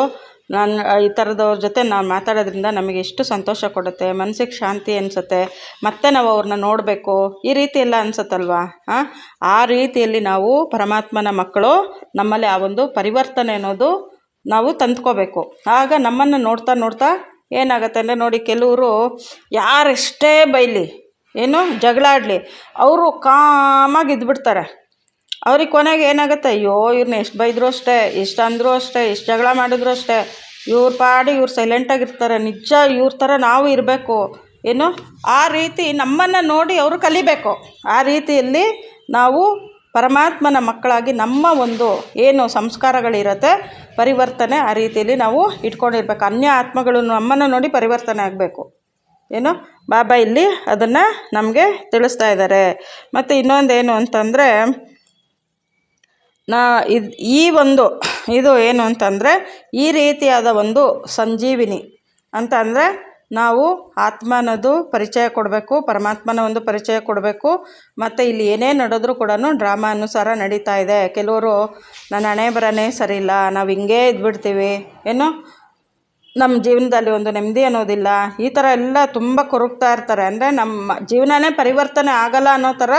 ನಾನು ಈ ಥರದವ್ರ ಜೊತೆ ನಾನು ಮಾತಾಡೋದ್ರಿಂದ ನಮಗೆ ಎಷ್ಟು ಸಂತೋಷ ಕೊಡುತ್ತೆ ಮನಸ್ಸಿಗೆ ಶಾಂತಿ ಅನಿಸುತ್ತೆ, ಮತ್ತೆ ನಾವು ಅವ್ರನ್ನ ನೋಡಬೇಕು, ಈ ರೀತಿ ಎಲ್ಲ ಅನಿಸುತ್ತಲ್ವಾ? ಹಾಂ ಆ ರೀತಿಯಲ್ಲಿ ನಾವು ಪರಮಾತ್ಮನ ಮಕ್ಕಳು ನಮ್ಮಲ್ಲಿ ಆ ಒಂದು ಪರಿವರ್ತನೆ ಅನ್ನೋದು ನಾವು ತಂದ್ಕೋಬೇಕು. ಆಗ ನಮ್ಮನ್ನು ನೋಡ್ತಾ ನೋಡ್ತಾ ಏನಾಗುತ್ತೆ ಅಂದರೆ ನೋಡಿ ಕೆಲವರು ಯಾರೆಷ್ಟೇ ಬೈಲಿ, ಏನು ಜಗಳ ಆಡಲಿ, ಅವರು ಕಾಮಾಗಿ ಇದ್ಬಿಡ್ತಾರೆ. ಅವ್ರಿಗೆ ಕೊನೆಗೆ ಏನಾಗುತ್ತೆ? ಅಯ್ಯೋ ಇವ್ರನ್ನ ಎಷ್ಟು ಬೈದರೂ ಅಷ್ಟೇ, ಎಷ್ಟು ಅಂದರೂ ಅಷ್ಟೇ, ಎಷ್ಟು ಜಗಳ ಮಾಡಿದ್ರು ಅಷ್ಟೇ. ಇವ್ರ ಪಾಡಿ ಇವ್ರು ಸೈಲೆಂಟಾಗಿರ್ತಾರೆ ನಿಜ ಇವ್ರ ಥರ ನಾವು ಇರಬೇಕು. ಏನು? ಆ ರೀತಿ ನಮ್ಮನ್ನು ನೋಡಿ ಅವರು ಕಲಿಬೇಕು. ಆ ರೀತಿಯಲ್ಲಿ ನಾವು ಪರಮಾತ್ಮನ ಮಕ್ಕಳಾಗಿ ನಮ್ಮ ಒಂದು ಏನು ಸಂಸ್ಕಾರಗಳಿರತ್ತೆ, ಪರಿವರ್ತನೆ ಆ ರೀತಿಯಲ್ಲಿ ನಾವು ಇಟ್ಕೊಂಡಿರ್ಬೇಕು. ಅನ್ಯ ಆತ್ಮಗಳು ನಮ್ಮನ್ನು ನೋಡಿ ಪರಿವರ್ತನೆ ಆಗಬೇಕು. ಏನು? ಬಾಬಾ ಇಲ್ಲಿ ಅದನ್ನು ನಮಗೆ ತಿಳಿಸ್ತಾ ಇದ್ದಾರೆ. ಮತ್ತು ಇನ್ನೊಂದು ಏನು ಅಂತಂದರೆ ನಾ ಇದು, ಈ ಒಂದು, ಇದು ಏನು ಅಂತಂದರೆ, ಈ ರೀತಿಯಾದ ಒಂದು ಸಂಜೀವಿನಿ ಅಂತ ಅಂದರೆ ನಾವು ಆತ್ಮನದು ಪರಿಚಯ ಕೊಡಬೇಕು, ಪರಮಾತ್ಮನ ಒಂದು ಪರಿಚಯ ಕೊಡಬೇಕು, ಮತ್ತು ಇಲ್ಲಿ ಏನೇ ನಡೆದ್ರೂ ಕೂಡ ಡ್ರಾಮಾ ಅನುಸಾರ ನಡೀತಾ ಇದೆ. ಕೆಲವರು, ನನ್ನ ಹಣೆ ಬರನೇ ಸರಿಯಿಲ್ಲ, ನಾವು ಹಿಂಗೇ ಇದ್ಬಿಡ್ತೀವಿ, ಏನು? ನಮ್ಮ ಜೀವನದಲ್ಲಿ ಒಂದು ನೆಮ್ಮದಿ ಅನ್ನೋದಿಲ್ಲ. ಈ ಥರ ಎಲ್ಲ ತುಂಬ ಕೊರಗ್ತಾ ಇರ್ತಾರೆ. ಅಂದರೆ ನಮ್ಮ ಜೀವನನೇ ಪರಿವರ್ತನೆ ಆಗಲ್ಲ ಅನ್ನೋ ಥರ,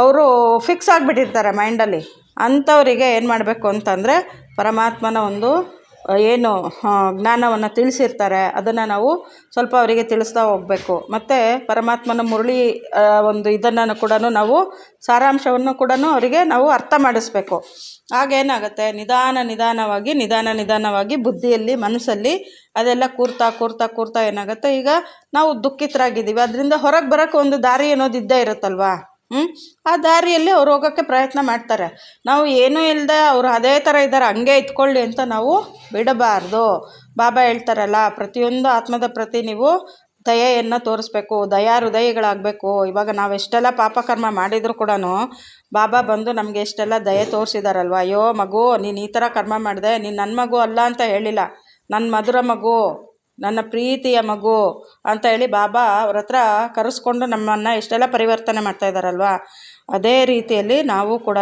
ಅವರು ಫಿಕ್ಸ್ ಆಗಿಬಿಟ್ಟಿರ್ತಾರೆ ಮೈಂಡಲ್ಲಿ ಅಂಥವರಿಗೆ ಏನು ಮಾಡಬೇಕು ಅಂತಂದರೆ ಪರಮಾತ್ಮನ ಒಂದು ಏನು ಜ್ಞಾನವನ್ನು ತಿಳಿಸಿರ್ತಾರೆ. ಅದನ್ನು ನಾವು ಸ್ವಲ್ಪ ಅವರಿಗೆ ತಿಳಿಸ್ತಾ ಹೋಗಬೇಕು. ಮತ್ತು ಪರಮಾತ್ಮನ ಮುರಳಿ ಒಂದು ಇದನ್ನು ಕೂಡ ನಾವು, ಸಾರಾಂಶವನ್ನು ಕೂಡ ಅವರಿಗೆ ನಾವು ಅರ್ಥ ಮಾಡಿಸ್ಬೇಕು. ಆಗೇನಾಗುತ್ತೆ ನಿಧಾನ ನಿಧಾನವಾಗಿ ನಿಧಾನ ನಿಧಾನವಾಗಿ ಬುದ್ಧಿಯಲ್ಲಿ, ಮನಸ್ಸಲ್ಲಿ ಅದೆಲ್ಲ ಕೂರ್ತಾ ಕೂರ್ತಾ ಕೂರ್ತಾ ಏನಾಗುತ್ತೆ? ಈಗ ನಾವು ದುಃಖಿತರಾಗಿದ್ದೀವಿ. ಅದರಿಂದ ಹೊರಗೆ ಬರೋಕ್ಕೆ ಒಂದು ದಾರಿ ಅನ್ನೋದು ಇದ್ದೇ ಇರುತ್ತಲ್ವಾ? ಹ್ಞೂ ಆ ದಾರಿಯಲ್ಲಿ ಅವ್ರು ಹೋಗೋಕ್ಕೆ ಪ್ರಯತ್ನ ಮಾಡ್ತಾರೆ. ನಾವು ಏನೂ ಇಲ್ಲದೆ ಅವರು ಅದೇ ಥರ ಇದ್ದಾರೆ, ಹಂಗೆ ಇದ್ಕೊಳ್ಳಿ ಅಂತ ನಾವು ಬಿಡಬಾರ್ದು. ಬಾಬಾ ಹೇಳ್ತಾರಲ್ಲ, ಪ್ರತಿಯೊಂದು ಆತ್ಮದ ಪ್ರತಿ ನೀವು ದಯೆಯನ್ನು ತೋರಿಸ್ಬೇಕು, ದಯಾ ಹೃದಯಿಗಳಾಗಬೇಕು. ಇವಾಗ ನಾವು ಎಷ್ಟೆಲ್ಲ ಪಾಪಕರ್ಮ ಮಾಡಿದರೂ ಕೂಡ ಬಾಬಾ ಬಂದು ನಮಗೆ ಎಷ್ಟೆಲ್ಲ ದಯೆ ತೋರಿಸಿದಾರಲ್ವ? ಅಯ್ಯೋ ಮಗು, ನೀನು ಈ ಥರ ಕರ್ಮ ಮಾಡಿದೆ, ನೀನು ನನ್ನ ಮಗು ಅಲ್ಲ ಅಂತ ಹೇಳಿಲ್ಲ. ನನ್ನ ಮಧುರ ಮಗು. ನನ್ನ ಪ್ರೀತಿಯ ಮಗು ಅಂತ ಹೇಳಿ ಬಾಬಾ ಅವ್ರ ಹತ್ರ ಕರೆಸ್ಕೊಂಡು ನಮ್ಮನ್ನು ಇಷ್ಟೆಲ್ಲ ಪರಿವರ್ತನೆ ಮಾಡ್ತಾ ಇದ್ದಾರಲ್ವಾ ಅದೇ ರೀತಿಯಲ್ಲಿ ನಾವು ಕೂಡ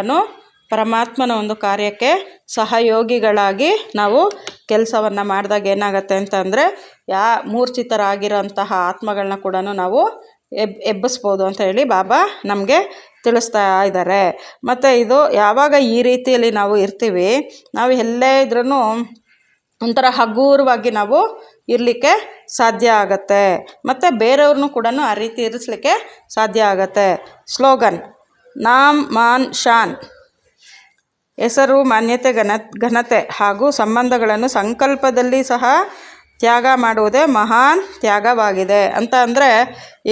ಪರಮಾತ್ಮನ ಒಂದು ಕಾರ್ಯಕ್ಕೆ ಸಹಯೋಗಿಗಳಾಗಿ ನಾವು ಕೆಲಸವನ್ನು ಮಾಡಿದಾಗ ಏನಾಗುತ್ತೆ ಅಂತಂದರೆ ಯಾ ಮೂರ್ಛಿತರಾಗಿರೋಂತಹ ಆತ್ಮಗಳನ್ನ ಕೂಡ ನಾವು ಎಬ್, ಎಬ್ಬಿಸ್ಬೋದು ಅಂತ ಹೇಳಿ ಬಾಬಾ ನಮಗೆ ತಿಳಿಸ್ತಾ ಇದ್ದಾರೆ ಮತ್ತು ಇದು ಯಾವಾಗ ಈ ರೀತಿಯಲ್ಲಿ ನಾವು ಇರ್ತೀವಿ, ನಾವು ಎಲ್ಲೇ ಇದ್ರೂ ಒಂಥರ ಹಗೂರವಾಗಿ ನಾವು ಇರಲಿಕ್ಕೆ ಸಾಧ್ಯ ಆಗತ್ತೆ. ಮತ್ತು ಬೇರೆಯವ್ರನ್ನೂ ಕೂಡ ಆ ರೀತಿ ಇರಿಸಲಿಕ್ಕೆ ಸಾಧ್ಯ ಆಗತ್ತೆ. ಸ್ಲೋಗನ್, ನಾಮ್ ಮಾನ್ ಶಾನ್. ಹೆಸರು, ಮಾನ್ಯತೆ, ಘನ, ಘನತೆ ಹಾಗೂ ಸಂಬಂಧಗಳನ್ನು ಸಂಕಲ್ಪದಲ್ಲಿ ಸಹ ತ್ಯಾಗ ಮಾಡುವುದೇ ಮಹಾನ್ ತ್ಯಾಗವಾಗಿದೆ. ಅಂತ ಅಂದರೆ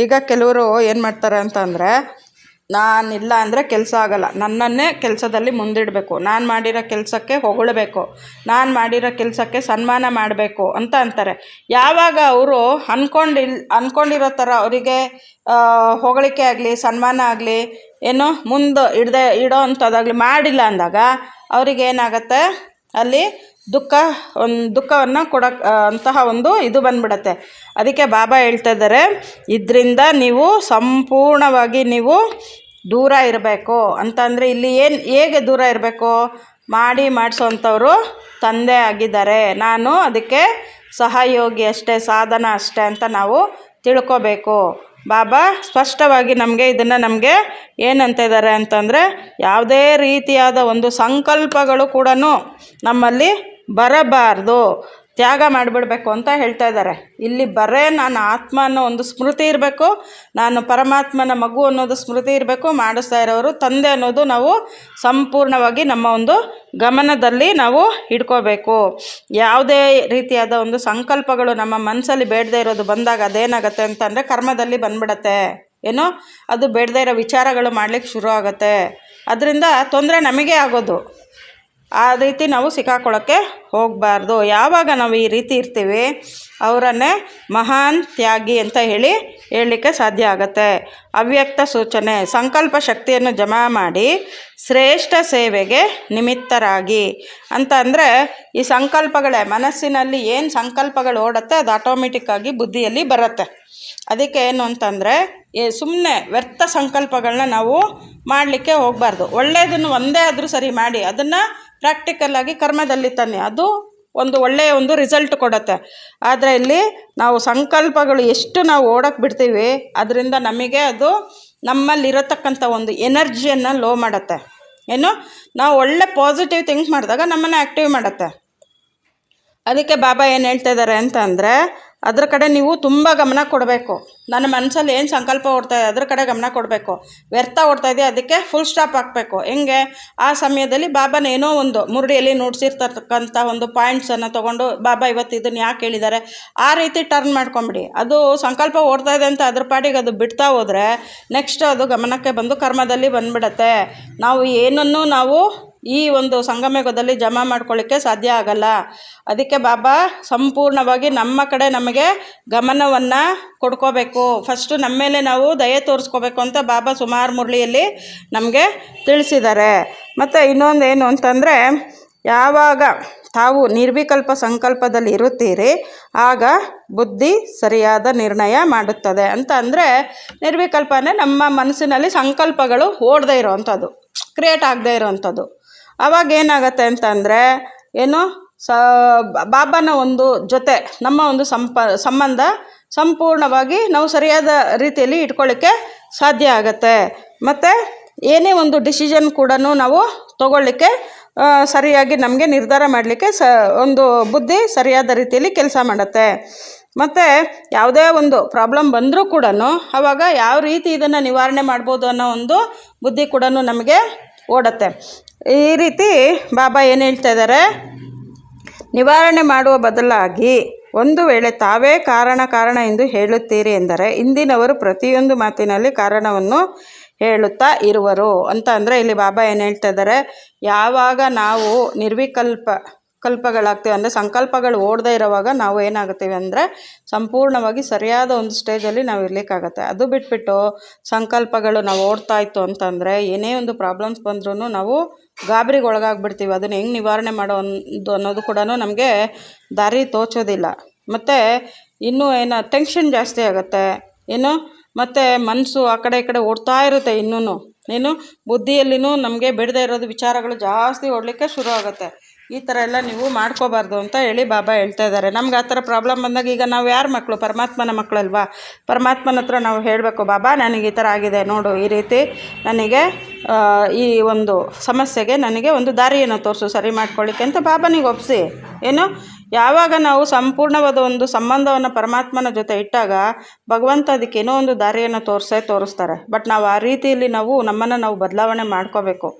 ಈಗ ಕೆಲವರು ಏನು ಮಾಡ್ತಾರೆ ಅಂತ ಅಂದರೆ ನಾನಿಲ್ಲ ಅಂದರೆ ಕೆಲಸ ಆಗಲ್ಲ. ನನ್ನನ್ನೇ ಕೆಲಸದಲ್ಲಿ ಮುಂದಿಡಬೇಕು. ನಾನು ಮಾಡಿರೋ ಕೆಲಸಕ್ಕೆ ಹೊಗಳಬೇಕು. ನಾನು ಮಾಡಿರೋ ಕೆಲಸಕ್ಕೆ ಸನ್ಮಾನ ಮಾಡಬೇಕು ಅಂತ ಅಂತಾರೆ. ಯಾವಾಗ ಅವರು ಅಂದ್ಕೊಂಡಿಲ್ ಅಂದ್ಕೊಂಡಿರೋ ಥರ ಅವರಿಗೆ ಹೊಗಳಿಕೆ ಆಗಲಿ, ಸನ್ಮಾನ ಆಗಲಿ, ಏನು ಮುಂದೆ ಇಡದೆ, ಇಡೋ ಅಂಥದ್ದಾಗಲಿ ಮಾಡಿಲ್ಲ ಅಂದಾಗ ಅವ್ರಿಗೇನಾಗತ್ತೆ ಅಲ್ಲಿ ದುಃಖ ಒಂದು, ದುಃಖವನ್ನು ಕೊಡ ಅಂತಹ ಒಂದು ಇದು ಬಂದ್ಬಿಡತ್ತೆ. ಅದಕ್ಕೆ ಬಾಬಾ ಹೇಳ್ತಾ ಇದ್ದಾರೆ, ಇದರಿಂದ ನೀವು ಸಂಪೂರ್ಣವಾಗಿ ನೀವು ದೂರ ಇರಬೇಕು. ಅಂತಂದರೆ ಇಲ್ಲಿ ಏನು, ಹೇಗೆ ದೂರ ಇರಬೇಕು? ಮಾಡಿ ಮಾಡಿಸೋವಂಥವ್ರು ತಂದೆ ಆಗಿದ್ದಾರೆ. ನಾನು ಅದಕ್ಕೆ ಸಹಯೋಗಿ ಅಷ್ಟೇ, ಸಾಧನ ಅಷ್ಟೇ ಅಂತ ನಾವು ತಿಳ್ಕೊಬೇಕು. ಬಾಬಾ, ಸ್ಪಷ್ಟವಾಗಿ ನಮಗೆ ಇದನ್ನು ನಮಗೆ ಏನಂತ ಇದ್ದಾರೆ ಅಂತಂದರೆ ಯಾವುದೇ ರೀತಿಯಾದ ಒಂದು ಸಂಕಲ್ಪಗಳು ಕೂಡ ನಮ್ಮಲ್ಲಿ ಬರಬಾರ್ದು. ತ್ಯಾಗ ಮಾಡಿಬಿಡ್ಬೇಕು ಅಂತ ಹೇಳ್ತಾ ಇದ್ದಾರೆ. ಇಲ್ಲಿ ಬರೇ ನಾನು ಆತ್ಮ ಅನ್ನೋ ಒಂದು ಸ್ಮೃತಿ ಇರಬೇಕು, ನಾನು ಪರಮಾತ್ಮನ ಮಗು ಅನ್ನೋದು ಸ್ಮೃತಿ ಇರಬೇಕು, ಮಾಡಿಸ್ತಾ ಇರೋರು ತಂದೆ ಅನ್ನೋದು ನಾವು ಸಂಪೂರ್ಣವಾಗಿ ನಮ್ಮ ಒಂದು ಗಮನದಲ್ಲಿ ನಾವು ಇಟ್ಕೋಬೇಕು. ಯಾವುದೇ ರೀತಿಯಾದ ಒಂದು ಸಂಕಲ್ಪಗಳು ನಮ್ಮ ಮನಸ್ಸಲ್ಲಿ ಬೇಡದೇ ಇರೋದು ಬಂದಾಗ ಅದೇನಾಗುತ್ತೆ ಅಂತಂದರೆ ಕರ್ಮದಲ್ಲಿ ಬಂದ್ಬಿಡತ್ತೆ. ಏನೋ? ಅದು ಬೇಡದೇ ಇರೋ ವಿಚಾರಗಳು ಮಾಡ್ಲಿಕ್ಕೆ ಶುರು ಆಗುತ್ತೆ. ಅದರಿಂದ ತೊಂದರೆ ನಮಗೆ ಆಗೋದು. ಆ ರೀತಿ ನಾವು ಸಿಕ್ಕಾಕೊಳ್ಳೋಕ್ಕೆ ಹೋಗಬಾರ್ದು. ಯಾವಾಗ ನಾವು ಈ ರೀತಿ ಇರ್ತೀವಿ, ಅವರನ್ನೇ ಮಹಾನ್ ತ್ಯಾಗಿ ಅಂತ ಹೇಳಿ ಹೇಳಲಿಕ್ಕೆ ಸಾಧ್ಯ ಆಗುತ್ತೆ. ಅವ್ಯಕ್ತ ಸೂಚನೆ, ಸಂಕಲ್ಪ ಶಕ್ತಿಯನ್ನು ಜಮಾ ಮಾಡಿ ಶ್ರೇಷ್ಠ ಸೇವೆಗೆ ನಿಮಿತ್ತರಾಗಿ. ಅಂತ ಅಂದರೆ, ಈ ಸಂಕಲ್ಪಗಳೇ, ಮನಸ್ಸಿನಲ್ಲಿ ಏನು ಸಂಕಲ್ಪಗಳು ಓಡುತ್ತೆ, ಅದು ಆಟೋಮೆಟಿಕ್ಕಾಗಿ ಬುದ್ಧಿಯಲ್ಲಿ ಬರುತ್ತೆ. ಅದಕ್ಕೆ ಏನು ಅಂತಂದರೆ ಏ ಸುಮ್ಮನೆ ವ್ಯರ್ಥ ಸಂಕಲ್ಪಗಳನ್ನ ನಾವು ಮಾಡಲಿಕ್ಕೆ ಹೋಗಬಾರ್ದು. ಒಳ್ಳೆಯದನ್ನು ಒಂದೇ ಆದರೂ ಸರಿ ಮಾಡಿ, ಅದನ್ನು ಪ್ರಾಕ್ಟಿಕಲ್ಲಾಗಿ ಕರ್ಮದಲ್ಲಿ ತಾನೆ. ಅದು ಒಂದು ಒಳ್ಳೆಯ ಒಂದು ರಿಸಲ್ಟ್ ಕೊಡುತ್ತೆ. ಆದರೆ ಇಲ್ಲಿ ನಾವು ಸಂಕಲ್ಪಗಳು ಎಷ್ಟು ನಾವು ಓಡೋಕ್ಕೆ ಬಿಡ್ತೀವಿ, ಅದರಿಂದ ನಮಗೆ ಅದು ನಮ್ಮಲ್ಲಿರತಕ್ಕಂಥ ಒಂದು ಎನರ್ಜಿಯನ್ನು ಲೋ ಮಾಡುತ್ತೆ. ಏನು? ನಾವು ಒಳ್ಳೆ ಪಾಸಿಟಿವ್ ಥಿಂಕ್ ಮಾಡಿದಾಗ ನಮ್ಮನ್ನು ಆ್ಯಕ್ಟಿವ್ ಮಾಡುತ್ತೆ. ಅದಕ್ಕೆ ಬಾಬಾ ಏನು ಹೇಳ್ತಾ ಇದ್ದಾರೆ ಅಂತ ಅಂದರೆ, ಅದ್ರ ಕಡೆ ನೀವು ತುಂಬ ಗಮನ ಕೊಡಬೇಕು. ನನ್ನ ಮನಸ್ಸಲ್ಲಿ ಏನು ಸಂಕಲ್ಪ ಓಡ್ತಾ ಇದೆ, ಅದ್ರ ಕಡೆ ಗಮನ ಕೊಡಬೇಕು. ವ್ಯರ್ಥ ಓಡ್ತಾ ಇದೆ, ಅದಕ್ಕೆ ಫುಲ್ ಸ್ಟಾಪ್ ಹಾಕಬೇಕು. ಹೆಂಗೆ? ಆ ಸಮಯದಲ್ಲಿ ಬಾಬಾನ ಏನೋ ಒಂದು ಮುರುಡಿಯಲ್ಲಿ ನುಡ್ಸಿರ್ತಕ್ಕಂಥ ಒಂದು ಪಾಯಿಂಟ್ಸನ್ನು ತೊಗೊಂಡು, ಬಾಬಾ, ಇವತ್ತು ಇದನ್ನು ಯಾಕೆ ಹೇಳಿದ್ದಾರೆ ಆ ರೀತಿ ಟರ್ನ್ ಮಾಡ್ಕೊಂಬಿಡಿ. ಅದು ಸಂಕಲ್ಪ ಓಡ್ತಾ ಇದೆ ಅಂತ ಅದ್ರ ಪಾಡಿಗೆ ಅದು ಬಿಡ್ತಾ ಹೋದರೆ ನೆಕ್ಸ್ಟ್ ಅದು ಗಮನಕ್ಕೆ ಬಂದು ಕರ್ಮದಲ್ಲಿ ಬಂದುಬಿಡತ್ತೆ. ನಾವು ಏನನ್ನು ನಾವು ಈ ಒಂದು ಸಂಗಮಯುಗದಲ್ಲಿ ಜಮಾ ಮಾಡ್ಕೊಳ್ಳಿಕ್ಕೆ ಸಾಧ್ಯ ಆಗಲ್ಲ. ಅದಕ್ಕೆ ಬಾಬಾ, ಸಂಪೂರ್ಣವಾಗಿ ನಮ್ಮ ಕಡೆ ನಮಗೆ ಗಮನವನ್ನು ಕೊಡ್ಕೋಬೇಕು. ಫಸ್ಟು ನಮ್ಮ ಮೇಲೆ ನಾವು ದಯೆ ತೋರಿಸ್ಕೋಬೇಕು ಅಂತ ಬಾಬಾ ಸುಮಾರು ಮುರಳಿಯಲ್ಲಿ ನಮಗೆ ತಿಳಿಸಿದ್ದಾರೆ. ಮತ್ತು ಇನ್ನೊಂದು ಏನು ಅಂತಂದರೆ, ಯಾವಾಗ ತಾವು ನಿರ್ವಿಕಲ್ಪ ಸಂಕಲ್ಪದಲ್ಲಿ ಇರುತ್ತೀರಿ, ಆಗ ಬುದ್ಧಿ ಸರಿಯಾದ ನಿರ್ಣಯ ಮಾಡುತ್ತದೆ. ಅಂತ ಅಂದರೆ, ನಿರ್ವಿಕಲ್ಪನೇ ನಮ್ಮ ಮನಸ್ಸಿನಲ್ಲಿ ಸಂಕಲ್ಪಗಳು ಓಡದೇ ಇರೋವಂಥದ್ದು ಕ್ರಿಯೇಟ್ ಆಗದೇ ಇರೋವಂಥದ್ದು. ಆವಾಗ ಏನಾಗತ್ತೆ ಅಂತಂದರೆ, ಏನು, ಸ, ಬಾಬಾನ ಒಂದು ಜೊತೆ, ನಮ್ಮ ಒಂದು ಸಂಪ, ಸಂಬಂಧ ಸಂಪೂರ್ಣವಾಗಿ ನಾವು ಸರಿಯಾದ ರೀತಿಯಲ್ಲಿ ಇಟ್ಕೊಳ್ಳಿಕ್ಕೆ ಸಾಧ್ಯ ಆಗತ್ತೆ. ಮತ್ತು ಏನೇ ಒಂದು ಡಿಸಿಷನ್ ಕೂಡ ನಾವು ತಗೊಳ್ಳಿಕ್ಕೆ ಸರಿಯಾಗಿ ನಮಗೆ ನಿರ್ಧಾರ ಮಾಡಲಿಕ್ಕೆ ಸ, ಒಂದು ಬುದ್ಧಿ ಸರಿಯಾದ ರೀತಿಯಲ್ಲಿ ಕೆಲಸ ಮಾಡುತ್ತೆ. ಮತ್ತು ಯಾವುದೇ ಒಂದು ಪ್ರಾಬ್ಲಮ್ ಬಂದರೂ ಕೂಡ ಆವಾಗ ಯಾವ ರೀತಿ ಇದನ್ನು ನಿವಾರಣೆ ಮಾಡ್ಬೋದು ಅನ್ನೋ ಒಂದು ಬುದ್ಧಿ ಕೂಡ ನಮಗೆ ಓಡುತ್ತೆ. ಈ ರೀತಿ ಬಾಬಾ ಏನು ಹೇಳ್ತಾ ಇದ್ದಾರೆ ನಿವಾರಣೆ ಮಾಡುವ ಬದಲಾಗಿ ಒಂದು ವೇಳೆ ತಾವೇ ಕಾರಣ ಕಾರಣ ಎಂದು ಹೇಳುತ್ತೀರಿ ಎಂದರೆ ಇಂದಿನವರು ಪ್ರತಿಯೊಂದು ಮಾತಿನಲ್ಲಿ ಕಾರಣವನ್ನು ಹೇಳುತ್ತಾ ಇರುವರು. ಅಂತ ಅಂದರೆ ಇಲ್ಲಿ ಬಾಬಾ ಏನು ಹೇಳ್ತಾ ಇದ್ದಾರೆ ಯಾವಾಗ ನಾವು ನಿರ್ವಿಕಲ್ಪ ಕಲ್ಪಗಳಾಗ್ತೀವಿ ಅಂದರೆ ಸಂಕಲ್ಪಗಳು ಓಡದೇ ಇರೋವಾಗ ನಾವು ಏನಾಗುತ್ತೀವಿ ಅಂದರೆ ಸಂಪೂರ್ಣವಾಗಿ ಸರಿಯಾದ ಒಂದು ಸ್ಟೇಜಲ್ಲಿ ನಾವು ಇರಲಿಕ್ಕಾಗತ್ತೆ. ಅದು ಬಿಟ್ಬಿಟ್ಟು ಸಂಕಲ್ಪಗಳು ನಾವು ಓಡ್ತಾ ಇತ್ತು ಅಂತಂದರೆ ಏನೇ ಒಂದು ಪ್ರಾಬ್ಲಮ್ಸ್ ಬಂದ್ರೂ ನಾವು ಗಾಬರಿಗೆ ಒಳಗಾಗ್ಬಿಡ್ತೀವಿ. ಅದನ್ನು ಹೆಂಗೆ ನಿವಾರಣೆ ಮಾಡೋ ಒಂದು ಅನ್ನೋದು ಕೂಡ ನಮಗೆ ದಾರಿ ತೋಚೋದಿಲ್ಲ. ಮತ್ತು ಇನ್ನೂ ಏನು ಟೆನ್ಷನ್ ಜಾಸ್ತಿ ಆಗುತ್ತೆ. ಏನು? ಮತ್ತು ಮನಸ್ಸು ಆ ಕಡೆ ಈ ಕಡೆ ಓಡ್ತಾ ಇರುತ್ತೆ ಇನ್ನೂ ಏನು? ಬುದ್ಧಿಯಲ್ಲಿನೂ ನಮಗೆ ಬಿಡದೇ ಇರೋದು ವಿಚಾರಗಳು ಜಾಸ್ತಿ ಓಡಲಿಕ್ಕೆ ಶುರು ಆಗುತ್ತೆ. ಈ ಥರ ಎಲ್ಲ ನೀವು ಮಾಡ್ಕೋಬಾರ್ದು ಅಂತ ಹೇಳಿ ಬಾಬಾ ಹೇಳ್ತಾ ಇದ್ದಾರೆ. ನಮ್ಗೆ ಆ ಥರ ಪ್ರಾಬ್ಲಮ್ ಬಂದಾಗ ಈಗ ನಾವು ಯಾರ ಮಕ್ಕಳು ಪರಮಾತ್ಮನ ಮಕ್ಕಳಲ್ವಾ? ಪರಮಾತ್ಮನ ಹತ್ರ ನಾವು ಹೇಳಬೇಕು, ಬಾಬಾ, ನನಗೆ ಈ ಥರ ಆಗಿದೆ, ನೋಡು, ಈ ರೀತಿ ನನಗೆ ಈ ಒಂದು ಸಮಸ್ಯೆಗೆ ನನಗೆ ಒಂದು ದಾರಿಯನ್ನು ತೋರಿಸು, ಸರಿ ಮಾಡ್ಕೊಳ್ಳಿಕ್ಕೆ, ಅಂತ ಬಾಬನಿಗೆ ಒಪ್ಪಿಸಿ ಏನು? ಯಾವಾಗ ನಾವು ಸಂಪೂರ್ಣವಾದ ಒಂದು ಸಂಬಂಧವನ್ನು ಪರಮಾತ್ಮನ ಜೊತೆ ಇಟ್ಟಾಗ ಭಗವಂತ ಅದಕ್ಕೆ ಒಂದು ದಾರಿಯನ್ನು ತೋರಿಸೇ ತೋರಿಸ್ತಾರೆ. ಬಟ್ ನಾವು ಆ ರೀತಿಯಲ್ಲಿ ನಾವು ನಮ್ಮನ್ನು ನಾವು ಬದಲಾವಣೆ ಮಾಡ್ಕೋಬೇಕು.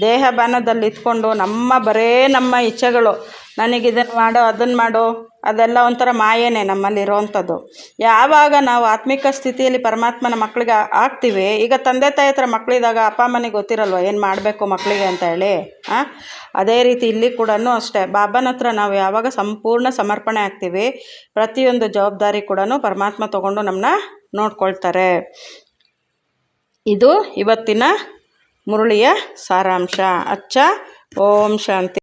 ದೇಹ ಬಾನದಲ್ಲಿ ಇದ್ಕೊಂಡು ನಮ್ಮ ಬರೇ ನಮ್ಮ ಇಚ್ಛೆಗಳು ನನಗೆ ಇದನ್ನು ಮಾಡು, ಅದನ್ನು ಮಾಡು, ಅದೆಲ್ಲ ಒಂಥರ ಮಾಯೇನೆ ನಮ್ಮಲ್ಲಿ ಇರೋವಂಥದ್ದು. ಯಾವಾಗ ನಾವು ಆತ್ಮಿಕ ಸ್ಥಿತಿಯಲ್ಲಿ ಪರಮಾತ್ಮನ ಮಕ್ಕಳಿಗೆ ಆಗ್ತೀವಿ, ಈಗ ತಂದೆ ತಾಯಿ ಹತ್ರ ಮಕ್ಕಳಿದಾಗ ಅಪ್ಪ, ಅಮ್ಮನಿಗೆ ಗೊತ್ತಿರಲ್ವ ಏನು ಮಾಡಬೇಕು ಮಕ್ಕಳಿಗೆ ಅಂತ ಹೇಳಿ ಹಾಂ ಅದೇ ರೀತಿ ಇಲ್ಲಿ ಕೂಡ ಅಷ್ಟೇ, ಬಾಬನ ಹತ್ರ ನಾವು ಯಾವಾಗ ಸಂಪೂರ್ಣ ಸಮರ್ಪಣೆ ಆಗ್ತೀವಿ, ಪ್ರತಿಯೊಂದು ಜವಾಬ್ದಾರಿ ಕೂಡ ಪರಮಾತ್ಮ ತಗೊಂಡು ನಮ್ಮನ್ನ ನೋಡ್ಕೊಳ್ತಾರೆ. ಇದು ಇವತ್ತಿನ ಮುರುಳಿಯ ಸಾರಾಂಶ. ಅಚ್ಚ, ಓಂ ಶಾಂತಿ.